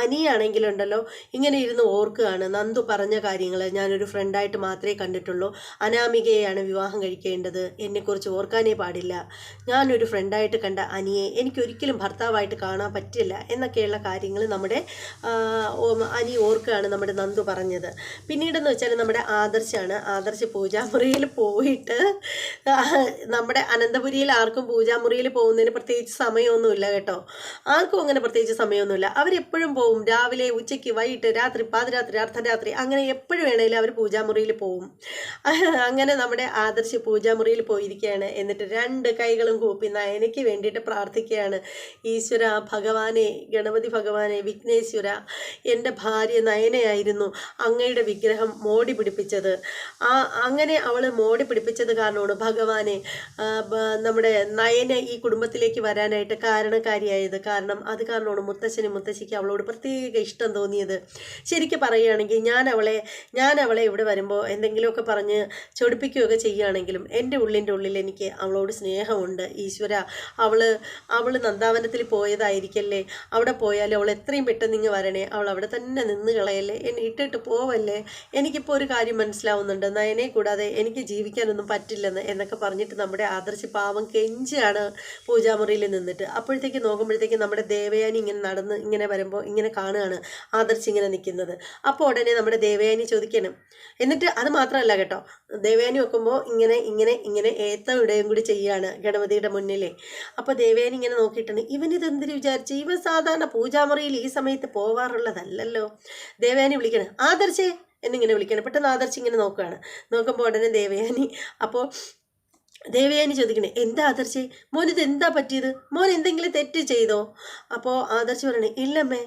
അനിയാണെങ്കിലുണ്ടല്ലോ ഇങ്ങനെ ഇരുന്ന് ഓർക്കുകയാണ്. നന്ദു പറഞ്ഞ കാര്യങ്ങൾ ഞാനൊരു ഫ്രണ്ടായിട്ട് മാത്രമേ കണ്ടിട്ടുള്ളൂ. അനാമികയെയാണ് വിവാഹം കഴിക്കേണ്ടത്. എന്നെക്കുറിച്ച് ഓർക്കാനേ പാടില്ല. ഞാനൊരു ഫ്രണ്ടായിട്ട് കണ്ട അനിയെ എനിക്കൊരിക്കലും ഭർത്താവായിട്ട് കാണാൻ പറ്റില്ല എന്നൊക്കെയുള്ള കാര്യങ്ങൾ നമ്മുടെ അനി ഓർക്കുകയാണ് നമ്മുടെ നന്ദു പറഞ്ഞത്. പിന്നീടെന്ന് വെച്ചാൽ നമ്മുടെ ആദർശാണ്. ആദർശ് പൂജാമുറിയിൽ പോയിട്ട് നമ്മുടെ അനന്തപുരിയിൽ ആർക്കും പൂജാമുറിയിൽ പോകുന്നതിന് പ്രത്യേകിച്ച് സമയമൊന്നുമില്ല കേട്ടോ. ആർക്കും അങ്ങനെ പ്രത്യേകിച്ച് സമയമൊന്നുമില്ല. അവരെപ്പോഴും പോവും. രാവിലെ ഉച്ചയ്ക്ക് വൈകിട്ട് രാത്രി പാതിരാത്രി അർദ്ധരാത്രി അങ്ങനെ എപ്പോഴും വേണമെങ്കിലും അവർ പൂജാമുറിയിൽ പോവും. അങ്ങനെ നമ്മുടെ ആദർശ് പൂജാമുറിയിൽ പോയിരിക്കുകയാണ്. എന്നിട്ട് രണ്ട് കൈകളും കൂപ്പി നയനയ്ക്ക് വേണ്ടിയിട്ട് പ്രാർത്ഥിക്കുകയാണ്. ഈശ്വര ഭഗവാനെ ഗണപതി ഭഗവാനെ വിഘ്നേശ്വര എന്റെ ഭാര്യ നയനയായിരുന്നു അങ്ങയുടെ വിഗ്രഹം മോടി പിടിപ്പിച്ചത്. ആ അങ്ങനെ അവൾ മോടി പിടിപ്പിച്ചത് കാരണമാണ് ഭഗവാനെ നമ്മുടെ നയന ഈ കുടുംബത്തിലേക്ക് വരാനായിട്ട് കാരണക്കാരിയായത്. കാരണം അത് കാരണമാണ് മുത്തശ്ശനും മുത്തശ്ശിക്ക് അവളോട് പ്രത്യേക ഇഷ്ടം തോന്നിയത്. ശരിക്കും പറയുകയാണെങ്കിൽ ഞാൻ അവളെ ഞാൻ അവളെ ഇവിടെ വരുമ്പോൾ എന്തെങ്കിലുമൊക്കെ പറഞ്ഞ് ചൊടിപ്പിക്കുകയൊക്കെ ചെയ്യുകയാണെങ്കിലും എന്റെ ഉള്ളിന്റെ ഉള്ളിൽ എനിക്ക് അവളോട് സ്നേഹമുണ്ട്. ഈശ്വര അവൾ അവൾ നന്ദാവനത്തിൽ പോയതായിരിക്കല്ലേ? അവിടെ പോയാലും അവൾ എത്രയും പെട്ടെന്ന് ഇങ്ങ് വരണേ? അവൾ അവിടെ തന്നെ നിന്ന് കളയല്ലേ? എന്നെ ഇട്ടിട്ട് പോവല്ലേ? എനിക്കിപ്പോൾ ഒരു കാര്യം മനസ്സിലാവുന്നുണ്ട്. നയനെ കൂടാതെ എനിക്ക് ജീവിക്കാനൊന്നും പറ്റില്ലെന്ന് എന്നൊക്കെ പറഞ്ഞിട്ട് നമ്മുടെ ആദർശ പാവം കെഞ്ചാണ് പൂജാമുറിയിൽ നിന്നിട്ട്. അപ്പോഴത്തേക്ക് നോക്കുമ്പോഴത്തേക്ക് നമ്മുടെ ദേവയാനി ഇങ്ങനെ നടന്ന് ഇങ്ങനെ വരുമ്പോൾ ഇങ്ങനെ കാണുകയാണ് ആദർശ് ഇങ്ങനെ നിൽക്കുന്നത്. അപ്പോൾ ഉടനെ നമ്മുടെ ദേവയാനി ചോദിക്കണം എന്നിട്ട് അത് മാത്രമല്ല കേട്ടോ ദേവയാനി വെക്കുമ്പോൾ ഇങ്ങനെ ഇങ്ങനെ ഇങ്ങനെ ഏത്ത ഇടയും കൂടി ചെയ്യുകയാണ് ഗണപതിയുടെ മുന്നിലേ. അപ്പോൾ ദേവയാനി ഇങ്ങനെ നോക്കിയിട്ടുണ്ട് ഇവനിത് എന്തിനു വിചാരിച്ച്? ഇവൻ സാധാരണ പൂജാമുറിയിൽ ഈ സമയത്ത് പോവാറുള്ളതല്ലല്ലോ. ദേവയാനി വിളിക്കണം ആദർശേ എന്നിങ്ങനെ വിളിക്കണം പെട്ടെന്ന് ആദർശ് ഇങ്ങനെ നോക്കുകയാണ്. നോക്കുമ്പോൾ ഉടനെ ദേവയാനി അപ്പോൾ ദേവയാനി ചോദിക്കണേ എന്താ ആദർശേ? മോൻ ഇത് എന്താ പറ്റിയത്? മോൻ എന്തെങ്കിലും തെറ്റ് ചെയ്തോ? അപ്പോൾ ആദർശ് പറയണേ ഇല്ലമ്മേ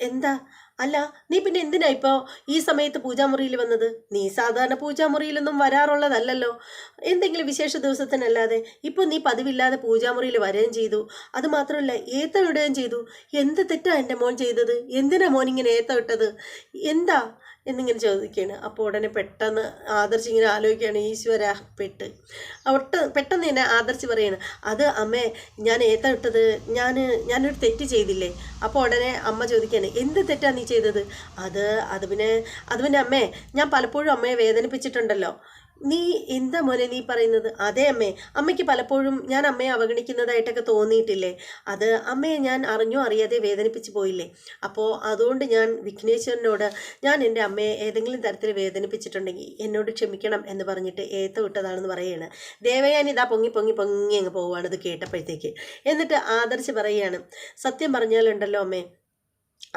എന്താ? അല്ല നീ പിന്നെ എന്തിനാ ഇപ്പോൾ ഈ സമയത്ത് പൂജാമുറിയിൽ വന്നത്? നീ സാധാരണ പൂജാമുറിയിലൊന്നും വരാറുള്ളതല്ലല്ലോ. എന്തെങ്കിലും വിശേഷ ദിവസത്തിനല്ലാതെ ഇപ്പോൾ നീ പതിവില്ലാതെ പൂജാമുറിയിൽ വരികയും ചെയ്തു. അതുമാത്രമല്ല ഏത്തം ഇടുകയും ചെയ്തു. എന്ത് തെറ്റാണ് എന്റെ മോൻ ചെയ്തത്? എന്തിനാ മോൻ ഇങ്ങനെ ഏത്ത ഇട്ടത്? എന്താ? എന്നിങ്ങനെ ചോദിക്കുകയാണ്. അപ്പോൾ ഉടനെ പെട്ടെന്ന് ആദർശ് ഇങ്ങനെ ആലോചിക്കുകയാണ്. ഈശ്വര പെട്ട്. ഒട്ട് പെട്ടെന്ന് തന്നെ ആദർശ് പറയാണ് അത് അമ്മേ ഞാൻ ഏത്ത ഇട്ടത്? ഞാൻ ഞാനൊരു തെറ്റ് ചെയ്തില്ലേ? അപ്പോൾ ഉടനെ അമ്മ ചോദിക്കുകയാണ് എന്ത് തെറ്റാണ് നീ ചെയ്തത്? അത് അത് പിന്നെ അത് പിന്നെ അമ്മേ ഞാൻ പലപ്പോഴും അമ്മയെ വേദനിപ്പിച്ചിട്ടുണ്ടല്ലോ. നീ എന്താ മോനെ നീ പറയുന്നത്? അതെ അമ്മേ. അമ്മയ്ക്ക് പലപ്പോഴും ഞാൻ അമ്മയെ അവഗണിക്കുന്നതായിട്ടൊക്കെ തോന്നിയിട്ടില്ലേ? അത് അമ്മയെ ഞാൻ അറിഞ്ഞോ അറിയാതെ വേദനിപ്പിച്ചു പോയില്ലേ? അപ്പോൾ അതുകൊണ്ട് ഞാൻ വിഘ്നേശ്വരനോട് ഞാൻ എന്റെ അമ്മയെ ഏതെങ്കിലും തരത്തിൽ വേദനിപ്പിച്ചിട്ടുണ്ടെങ്കിൽ എന്നോട് ക്ഷമിക്കണം എന്ന് പറഞ്ഞിട്ട് ഏത്ത വിട്ടതാണെന്ന് പറയുകയാണ് ദേവയാനി ഇതാ പൊങ്ങി പൊങ്ങി പൊങ്ങി അങ്ങ് പോവുകയാണ് ഇത് കേട്ടപ്പോഴത്തേക്ക്. എന്നിട്ട് ആദർശ് പറയുകയാണ് സത്യം പറഞ്ഞാലുണ്ടല്ലോ അമ്മേ.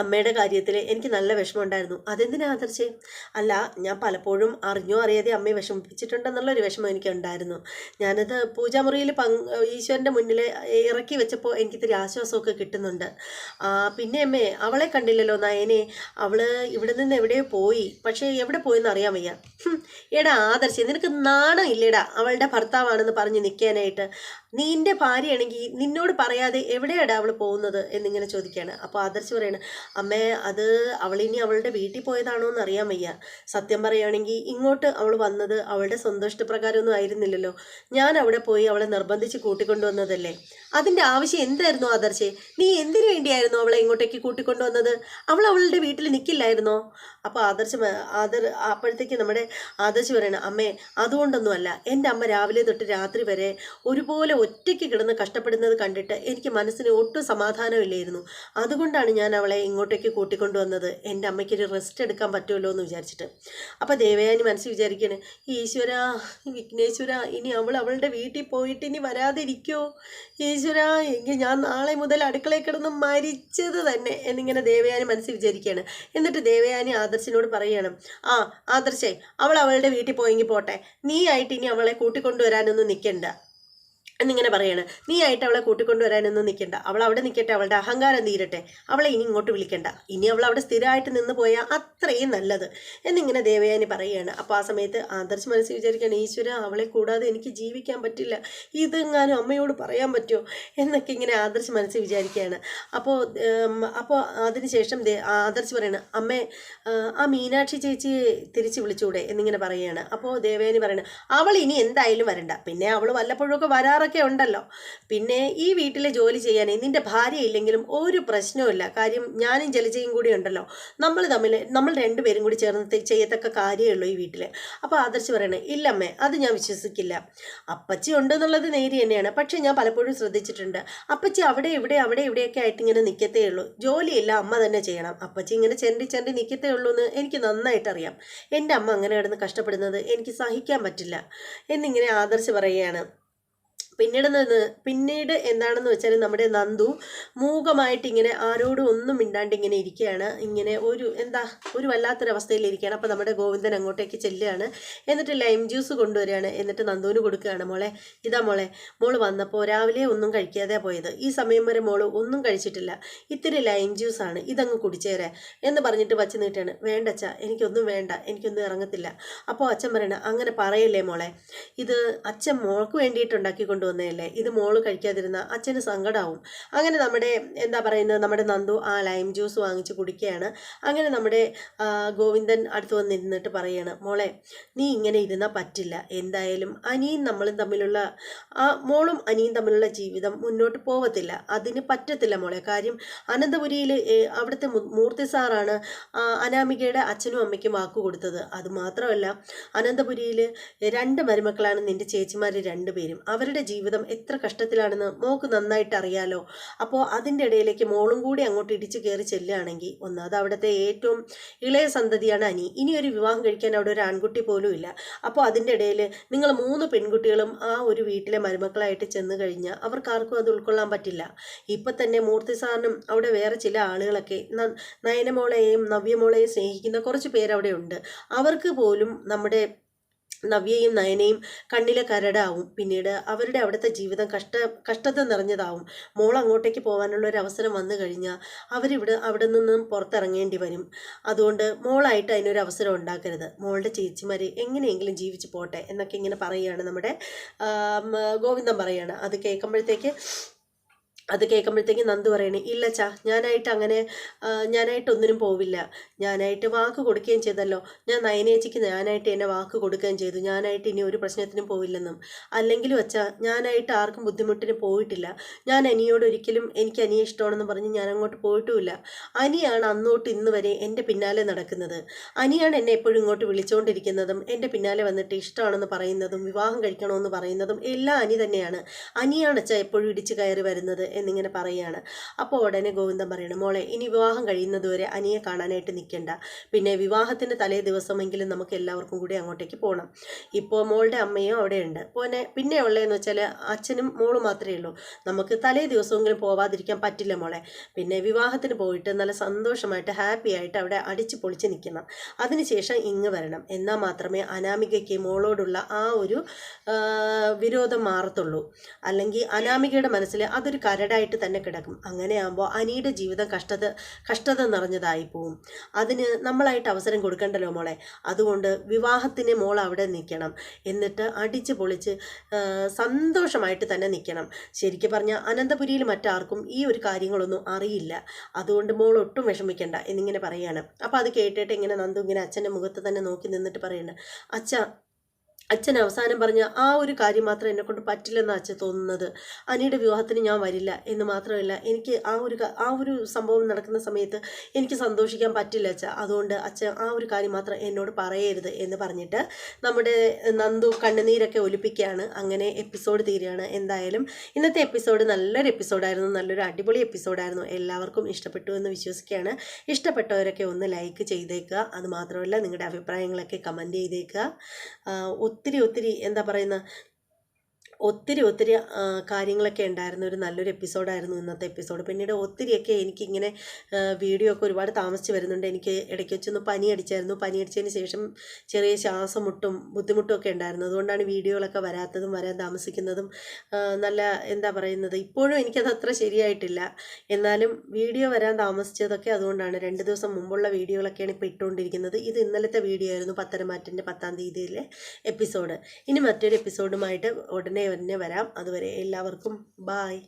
അമ്മയുടെ കാര്യത്തിൽ എനിക്ക് നല്ല വിഷമമുണ്ടായിരുന്നു. അതെന്തിനാ ആദർശേ? അല്ല ഞാൻ പലപ്പോഴും അറിഞ്ഞോ അറിയാതെ അമ്മയെ വിഷമിപ്പിച്ചിട്ടുണ്ടെന്നുള്ളൊരു വിഷമം എനിക്കുണ്ടായിരുന്നു. ഞാനത് പൂജാമുറിയിൽ പങ്ക് ഈശ്വരന്റെ മുന്നിൽ ഇറക്കി വെച്ചപ്പോൾ എനിക്കിത്തിരി ആശ്വാസമൊക്കെ കിട്ടുന്നുണ്ട്. പിന്നെ അമ്മേ അവളെ കണ്ടില്ലല്ലോ നയനെ. അവൾ ഇവിടെ നിന്ന് എവിടെയോ പോയി. പക്ഷേ എവിടെ പോയെന്ന് അറിയാൻ വയ്യ. എടാ ആദർശ് നിനക്ക് നാണം ഇല്ലേടാ അവളുടെ ഭർത്താവാണെന്ന് പറഞ്ഞ് നിൽക്കാനായിട്ട് നിന്റെ ഭാര്യയാണെങ്കിൽ നിന്നോട് പറയാതെ എവിടെയാടാ അവൾ പോകുന്നത് എന്നിങ്ങനെ ചോദിക്കുകയാണ്. അപ്പോൾ ആദർശ് പറയാണ് അമ്മേ അത് അവളിനി അവളുടെ വീട്ടിൽ പോയതാണോ എന്ന് അറിയാൻ വയ്യ. സത്യം പറയുകയാണെങ്കിൽ ഇങ്ങോട്ട് അവൾ വന്നത് അവളുടെ സ്വന്തം ഇഷ്ടപ്രകാരമൊന്നും ആയിരുന്നില്ലല്ലോ. ഞാൻ അവിടെ പോയി അവളെ നിർബന്ധിച്ച് കൂട്ടിക്കൊണ്ടുവന്നതല്ലേ. അതിന്റെ ആവശ്യം എന്തായിരുന്നു ആദർശേ? നീ എന്തിനു വേണ്ടിയായിരുന്നു അവളെ ഇങ്ങോട്ടേക്ക് കൂട്ടിക്കൊണ്ടുവന്നത്? അവൾ അവളുടെ വീട്ടിൽ നിൽക്കില്ലായിരുന്നോ അപ്പോൾ ആദർശ് ആദർ അപ്പോഴത്തേക്ക് നമ്മുടെ ആദർശ് പറയണം അമ്മേ അതുകൊണ്ടൊന്നുമല്ല. എന്റെ അമ്മ രാവിലെ തൊട്ട് രാത്രി വരെ ഒരുപോലെ ഒറ്റയ്ക്ക് കിടന്ന് കഷ്ടപ്പെടുന്നത് കണ്ടിട്ട് എനിക്ക് മനസ്സിന് ഒട്ടും സമാധാനമില്ലായിരുന്നു. അതുകൊണ്ടാണ് ഞാൻ അവളെ ഇങ്ങോട്ടേക്ക് കൂട്ടിക്കൊണ്ടുവന്നത് എന്റെ അമ്മയ്ക്കൊരു റെസ്റ്റ് എടുക്കാൻ പറ്റുമല്ലോ എന്ന് വിചാരിച്ചിട്ട്. അപ്പോൾ ദേവയാനി മനസ്സിൽ വിചാരിക്കണ് ഈശ്വര വിഘ്നേശ്വര ഇനി അവൾ അവളുടെ വീട്ടിൽ പോയിട്ട് ഇനി വരാതിരിക്കോ? ഈശ്വര എങ്കിൽ ഞാൻ നാളെ മുതൽ അടുക്കളയിൽ കിടന്ന് മരിച്ചത് തന്നെ. എന്നിങ്ങനെ ദേവയാനി മനസ്സിൽ വിചാരിക്കുകയാണ് എന്നിട്ട് ദേവയാനി ആദർശിനോട് പറയുകയാണ് ആ ആദർശേ അവൾ അവളുടെ വീട്ടിൽ പോയെങ്കിൽ പോട്ടെ. നീ ആയിട്ട് ഇനി അവളെ കൂട്ടിക്കൊണ്ടുവരാനൊന്നും നിൽക്കണ്ട എന്നിങ്ങനെ പറയാണ്. നീ ആയിട്ട് അവളെ കൂട്ടിക്കൊണ്ടുവരാനൊന്നും നിൽക്കണ്ട അവൾ അവിടെ നിൽക്കട്ടെ അവളുടെ അഹങ്കാരം തീരട്ടെ. അവളെ ഇനി ഇങ്ങോട്ട് വിളിക്കണ്ട. ഇനി അവൾ അവിടെ സ്ഥിരമായിട്ട് നിന്ന് പോയാൽ അത്രയും നല്ലത്. എന്നിങ്ങനെ ദേവയാനി പറയുകയാണ് അപ്പോൾ ആ സമയത്ത് ആദർശ് മനസ്സിൽ വിചാരിക്കുകയാണ് ഈശ്വര അവളെ കൂടാതെ എനിക്ക് ജീവിക്കാൻ പറ്റില്ല. ഇതെങ്ങാനും അമ്മയോട് പറയാൻ പറ്റുമോ? എന്നൊക്കെ ഇങ്ങനെ ആദർശ് മനസ്സിൽ വിചാരിക്കുകയാണ്. അപ്പോൾ അപ്പോൾ അതിനുശേഷം ആദർശ് പറയാണ് അമ്മേ ആ, ആ മീനാക്ഷി ചേച്ചി തിരിച്ച് വിളിച്ചൂടെ? എന്നിങ്ങനെ പറയുകയാണ് അപ്പോൾ ദേവയാനി പറയണം അവൾ ഇനി എന്തായാലും വരണ്ട. പിന്നെ അവൾ വല്ലപ്പോഴൊക്കെ വരാറൊക്കെ ഉണ്ടല്ലോ. പിന്നെ ഈ വീട്ടിൽ ജോലി ചെയ്യാൻ നിന്റെ ഭാര്യ ഇല്ലെങ്കിലും ഒരു പ്രശ്നവുമില്ല കാര്യം ഞാനും ജലജയും കൂടി ഉണ്ടല്ലോ. നമ്മൾ തമ്മിൽ നമ്മൾ രണ്ടുപേരും കൂടി ചേർന്ന് ചെയ്യത്തക്ക കാര്യമേ ഉള്ളൂ ഈ വീട്ടിൽ അപ്പോൾ ആദർശ് പറയണേ ഇല്ലമ്മേ അത് ഞാൻ വിശ്വസിക്കില്ല. അപ്പച്ചി ഉണ്ട് എന്നുള്ളത് നേരി തന്നെയാണ്. പക്ഷേ ഞാൻ പലപ്പോഴും ശ്രദ്ധിച്ചിട്ടുണ്ട്. അപ്പച്ചി അവിടെ ഇവിടെ അവിടെ ഇവിടെയൊക്കെ ആയിട്ട് ഇങ്ങനെ നിൽക്കത്തേ ഉള്ളൂ. ജോലിയെല്ലാം അമ്മ തന്നെ ചെയ്യണം. അപ്പച്ചി ഇങ്ങനെ ചെണ്ടി ചെണ്ടി നിൽക്കത്തേ ഉള്ളൂ എന്ന് എനിക്ക് നന്നായിട്ട് അറിയാം. എന്റെ അമ്മ അങ്ങനെ കിടന്ന് കഷ്ടപ്പെടുന്നത് എനിക്ക് സഹിക്കാൻ പറ്റില്ല. എന്നിങ്ങനെ ആദർശ് പറയുകയാണ്. പിന്നീട് പിന്നീട് എന്താണെന്ന് വെച്ചാൽ നമ്മുടെ നന്ദു മൂകമായിട്ട് ഇങ്ങനെ ആരോടും ഒന്നും മിണ്ടാണ്ട് ഇങ്ങനെ ഇരിക്കുകയാണ്. ഇങ്ങനെ ഒരു എന്താ ഒരു വല്ലാത്തൊരവസ്ഥയിൽ ഇരിക്കുകയാണ്. അപ്പോൾ നമ്മുടെ ഗോവിന്ദൻ അങ്ങോട്ടേക്ക് ചെല്ലുകയാണ്. എന്നിട്ട് ലൈം ജ്യൂസ് കൊണ്ടുവരികയാണ്. എന്നിട്ട് നന്ദുവിന് കൊടുക്കുകയാണ്. മോളെ ഇതാ മോളെ മോൾ വന്നപ്പോൾ രാവിലെ ഒന്നും കഴിക്കാതെ പോയത്. ഈ സമയം വരെ മോൾ ഒന്നും കഴിച്ചിട്ടില്ല. ഇത്തിരി ലൈം ജ്യൂസാണ് ഇതങ്ങ് കുടിച്ചേരെ എന്ന് പറഞ്ഞിട്ട് വച്ച് നീട്ടാണ് വേണ്ട അച്ഛ എനിക്കൊന്നും വേണ്ട. എനിക്കൊന്നും ഇറങ്ങത്തില്ല. അപ്പോൾ അച്ഛൻ പറയണ അങ്ങനെ പറയല്ലേ മോളെ. ഇത് അച്ഛൻ മോൾക്ക് വേണ്ടിയിട്ട് ഉണ്ടാക്കി കൊണ്ടുവന്ന കൊണ്ടുവന്നതല്ലേ ഇത് മോൾ കഴിക്കാതിരുന്ന അച്ഛന് സങ്കടമാവും അങ്ങനെ നമ്മുടെ എന്താ പറയുന്നത് നമ്മുടെ നന്ദു ആ ലൈം ജ്യൂസ് വാങ്ങിച്ച് കുടിക്കുകയാണ്. അങ്ങനെ നമ്മുടെ ഗോവിന്ദൻ അടുത്ത് വന്നിരുന്നിട്ട് പറയാണ് മോളെ നീ ഇങ്ങനെ ഇരുന്നാൽ പറ്റില്ല. എന്തായാലും അനിയും നമ്മളും തമ്മിലുള്ള ആ മോളും അനിയും തമ്മിലുള്ള ജീവിതം മുന്നോട്ട് പോവത്തില്ല. അതിന് പറ്റത്തില്ല മോളെ. കാര്യം അനന്തപുരിയിൽ അവിടുത്തെ മൂർത്തി സാറാണ് അനാമികയുടെ അച്ഛനും അമ്മയ്ക്കും വാക്കു കൊടുത്തത്. അതുമാത്രമല്ല അനന്തപുരിയിൽ രണ്ട് മരുമക്കളാണ് നിന്റെ ചേച്ചിമാർ രണ്ടുപേരും. അവരുടെ ജീവിതം എത്ര കഷ്ടത്തിലാണെന്ന് മോക്ക് നന്നായിട്ട് അറിയാലോ. അപ്പോൾ അതിന്റെ ഇടയിലേക്ക് മോളും കൂടി അങ്ങോട്ട് ഇടിച്ചു കയറി ചെല്ലുകയാണെങ്കിൽ ഒന്ന് അത് അവിടുത്തെ ഏറ്റവും ഇളയ സന്തതിയാണ് അനി. ഇനി ഒരു വിവാഹം കഴിക്കാൻ അവിടെ ഒരു ആൺകുട്ടി പോലും ഇല്ല. അപ്പോൾ അതിന്റെ ഇടയിൽ നിങ്ങൾ മൂന്ന് പെൺകുട്ടികളും ആ ഒരു വീട്ടിലെ മരുമക്കളായിട്ട് ചെന്ന് കഴിഞ്ഞാൽ അവർക്കാർക്കും അത് ഉൾക്കൊള്ളാൻ പറ്റില്ല. ഇപ്പം തന്നെ മൂർത്തി സാറിനും അവിടെ വേറെ ചില ആളുകളൊക്കെ നയനമോളെയും നവ്യമോളെയും സ്നേഹിക്കുന്ന കുറച്ച് പേരവിടെ ഉണ്ട് അവർക്ക് പോലും നമ്മുടെ നവ്യയും നയനയും കണ്ണിലെ കരടാവും പിന്നീട് അവരുടെ അവിടുത്തെ ജീവിതം കഷ്ട കഷ്ടത നിറഞ്ഞതാവും. മോൾ അങ്ങോട്ടേക്ക് പോകാനുള്ള ഒരു അവസരം വന്നു കഴിഞ്ഞാൽ അവരിവിടെ അവിടെ നിന്നും പുറത്തിറങ്ങേണ്ടി വരും. അതുകൊണ്ട് മോളായിട്ട് അതിനൊരു അവസരം ഉണ്ടാക്കരുത്. മോളുടെ ചേച്ചിമാർ എങ്ങനെയെങ്കിലും ജീവിച്ചു പോട്ടെ എന്നൊക്കെ ഇങ്ങനെ പറയുകയാണ് നമ്മുടെ ഗോവിന്ദം ഗോവിന്ദൻ പറയുകയാണ്. അത് കേൾക്കുമ്പോഴത്തേക്ക് അത് കേൾക്കുമ്പോഴത്തേക്ക് നന്ദു പറയണേ ഇല്ല ചാ ഞാനായിട്ട് അങ്ങനെ ആ, ഞാനായിട്ട് ഒന്നിനും പോവില്ല. ഞാനായിട്ട് വാക്ക് കൊടുക്കുകയും ചെയ്തല്ലോ. ഞാൻ നയനേച്ചിക്ക് ഞാനായിട്ട് എന്നെ വാക്ക് കൊടുക്കുകയും ചെയ്തു. ഞാനായിട്ട് ഇനി ഒരു പ്രശ്നത്തിനും പോവില്ലെന്നും. അല്ലെങ്കിലും അച്ഛാ ഞാനായിട്ട് ആർക്കും ബുദ്ധിമുട്ടിന് പോയിട്ടില്ല. ഞാൻ അനിയോട് ഒരിക്കലും എനിക്ക് അനിയെ ഇഷ്ടമാണെന്ന് പറഞ്ഞ് ഞാൻ അങ്ങോട്ട് പോയിട്ടുമില്ല. അനിയാണ് അന്നോട്ട് ഇന്ന് വരെ എന്റെ പിന്നാലെ നടക്കുന്നത്. അനിയാണ് എന്നെ എപ്പോഴും ഇങ്ങോട്ട് വിളിച്ചുകൊണ്ടിരിക്കുന്നതും എന്റെ പിന്നാലെ വന്നിട്ട് ഇഷ്ടമാണെന്ന് പറയുന്നതും വിവാഹം കഴിക്കണമെന്ന് പറയുന്നതും എല്ലാം അനി തന്നെയാണ്. അനിയാണ് അച്ഛാ എപ്പോഴും ഇടിച്ചു കയറി വരുന്നത് എന്നിങ്ങനെ പറയുകയാണ്. അപ്പോൾ ഉടനെ ഗോവിന്ദൻ പറയണം മോളെ ഇനി വിവാഹം കഴിയുന്നതുവരെ അനിയെ കാണാനായിട്ട് നിൽക്കണ്ട. പിന്നെ വിവാഹത്തിന്റെ തലേ ദിവസമെങ്കിലും നമുക്ക് എല്ലാവർക്കും കൂടി അങ്ങോട്ടേക്ക് പോകണം ഇപ്പോൾ മോളുടെ അമ്മയും അവിടെയുണ്ട്. പിന്നെ പിന്നെ ഉള്ളതെന്ന് വെച്ചാൽ അച്ഛനും മോളും മാത്രമേ ഉള്ളൂ. നമുക്ക് തലേ ദിവസമെങ്കിലും പോവാതിരിക്കാൻ പറ്റില്ല മോളെ. പിന്നെ വിവാഹത്തിന് പോയിട്ട് നല്ല സന്തോഷമായിട്ട് ഹാപ്പി ആയിട്ട് അവിടെ അടിച്ചു പൊളിച്ച് നിൽക്കണം. അതിനുശേഷം ഇങ്ങ് വരണം. എന്നാൽ മാത്രമേ അനാമികയ്ക്ക് മോളോടുള്ള ആ ഒരു വിരോധം മാറത്തുള്ളൂ. അല്ലെങ്കിൽ അനാമികയുടെ മനസ്സിൽ അതൊരു കരടായിട്ട് തന്നെ കിടക്കും. അങ്ങനെയാകുമ്പോൾ അനിയുടെ ജീവിതം കഷ്ടത കഷ്ടത നിറഞ്ഞതായി പോവും. അതിന് നമ്മളായിട്ട് അവസരം കൊടുക്കണ്ടല്ലോ മോളെ? അതുകൊണ്ട് വിവാഹത്തിന് മോൾ അവിടെ നിൽക്കണം എന്നിട്ട് അടിച്ച് പൊളിച്ച് സന്തോഷമായിട്ട് തന്നെ നിൽക്കണം ശരിക്കും പറഞ്ഞാൽ അനന്തപുരിയിൽ മറ്റാർക്കും ഈ ഒരു കാര്യങ്ങളൊന്നും അറിയില്ല. അതുകൊണ്ട് മോൾ ഒട്ടും വിഷമിക്കണ്ട എന്നിങ്ങനെ പറയാണ്. അപ്പോൾ അത് കേട്ടിട്ട് ഇങ്ങനെ നന്ദു ഇങ്ങനെ അച്ഛന്റെ മുഖത്ത് തന്നെ നോക്കി നിന്നിട്ട് പറയുന്നുണ്ട് അച്ഛ അച്ഛൻ അവസാനം പറഞ്ഞ ആ ഒരു കാര്യം മാത്രം എന്നെ കൊണ്ട് പറ്റില്ലെന്ന് അച്ഛൻ തോന്നുന്നത്. അനിയുടെ വിവാഹത്തിന് ഞാൻ വരില്ല എന്ന് മാത്രമല്ല എനിക്ക് ആ ഒരു ആ ഒരു സംഭവം നടക്കുന്ന സമയത്ത് എനിക്ക് സന്തോഷിക്കാൻ പറ്റില്ല അച്ഛ. അതുകൊണ്ട് അച്ഛൻ ആ ഒരു കാര്യം മാത്രം എന്നോട് പറയരുത് എന്ന് പറഞ്ഞിട്ട് നമ്മുടെ നന്ദു കണ്ണുനീരൊക്കെ ഒലിപ്പിക്കുകയാണ്. അങ്ങനെ എപ്പിസോഡ് തീരുകയാണ്. എന്തായാലും ഇന്നത്തെ എപ്പിസോഡ് നല്ലൊരു എപ്പിസോഡായിരുന്നു. നല്ലൊരു അടിപൊളി എപ്പിസോഡായിരുന്നു. എല്ലാവർക്കും ഇഷ്ടപ്പെട്ടു എന്ന് വിശ്വസിക്കുകയാണ്. ഇഷ്ടപ്പെട്ടവരൊക്കെ ഒന്ന് ലൈക്ക് ചെയ്തേക്കുക. അതുമാത്രമല്ല നിങ്ങളുടെ അഭിപ്രായങ്ങളൊക്കെ കമന്റ് ചെയ്തേക്കുക. ഒത്തിരി ഒത്തിരി എന്താ പറയുന്ന ഒത്തിരി ഒത്തിരി കാര്യങ്ങളൊക്കെ ഉണ്ടായിരുന്ന. ഒരു നല്ലൊരു എപ്പിസോഡായിരുന്നു ഇന്നത്തെ എപ്പിസോഡ്. പിന്നീട് ഒത്തിരിയൊക്കെ എനിക്കിങ്ങനെ വീഡിയോ ഒക്കെ ഒരുപാട് താമസിച്ച് വരുന്നുണ്ട്. എനിക്ക് ഇടയ്ക്ക് വെച്ചൊന്ന് പനി അടിച്ചായിരുന്നു. പനി അടിച്ചതിന് ശേഷം ചെറിയ ശ്വാസം മുട്ടും ബുദ്ധിമുട്ടും ഒക്കെ ഉണ്ടായിരുന്നു. അതുകൊണ്ടാണ് വീഡിയോകളൊക്കെ വരാത്തതും വരാൻ താമസിക്കുന്നതും നല്ല എന്താ പറയുന്നത് ഇപ്പോഴും എനിക്കത് അത്ര ശരിയായിട്ടില്ല. എന്നാലും വീഡിയോ വരാൻ താമസിച്ചതൊക്കെ അതുകൊണ്ടാണ്. രണ്ട് ദിവസം മുമ്പുള്ള വീഡിയോകളൊക്കെയാണ് ഇപ്പോൾ ഇട്ടുകൊണ്ടിരിക്കുന്നത്. ഇത് ഇന്നലത്തെ വീഡിയോ ആയിരുന്നു പത്തരമാറ്റിന്റെ പത്താം തീയതിയിലെ എപ്പിസോഡ്. ഇനി മറ്റൊരു എപ്പിസോഡുമായിട്ട് ഉടനെ തന്നെ വരാം. അതുവരെ എല്ലാവർക്കും ബായ്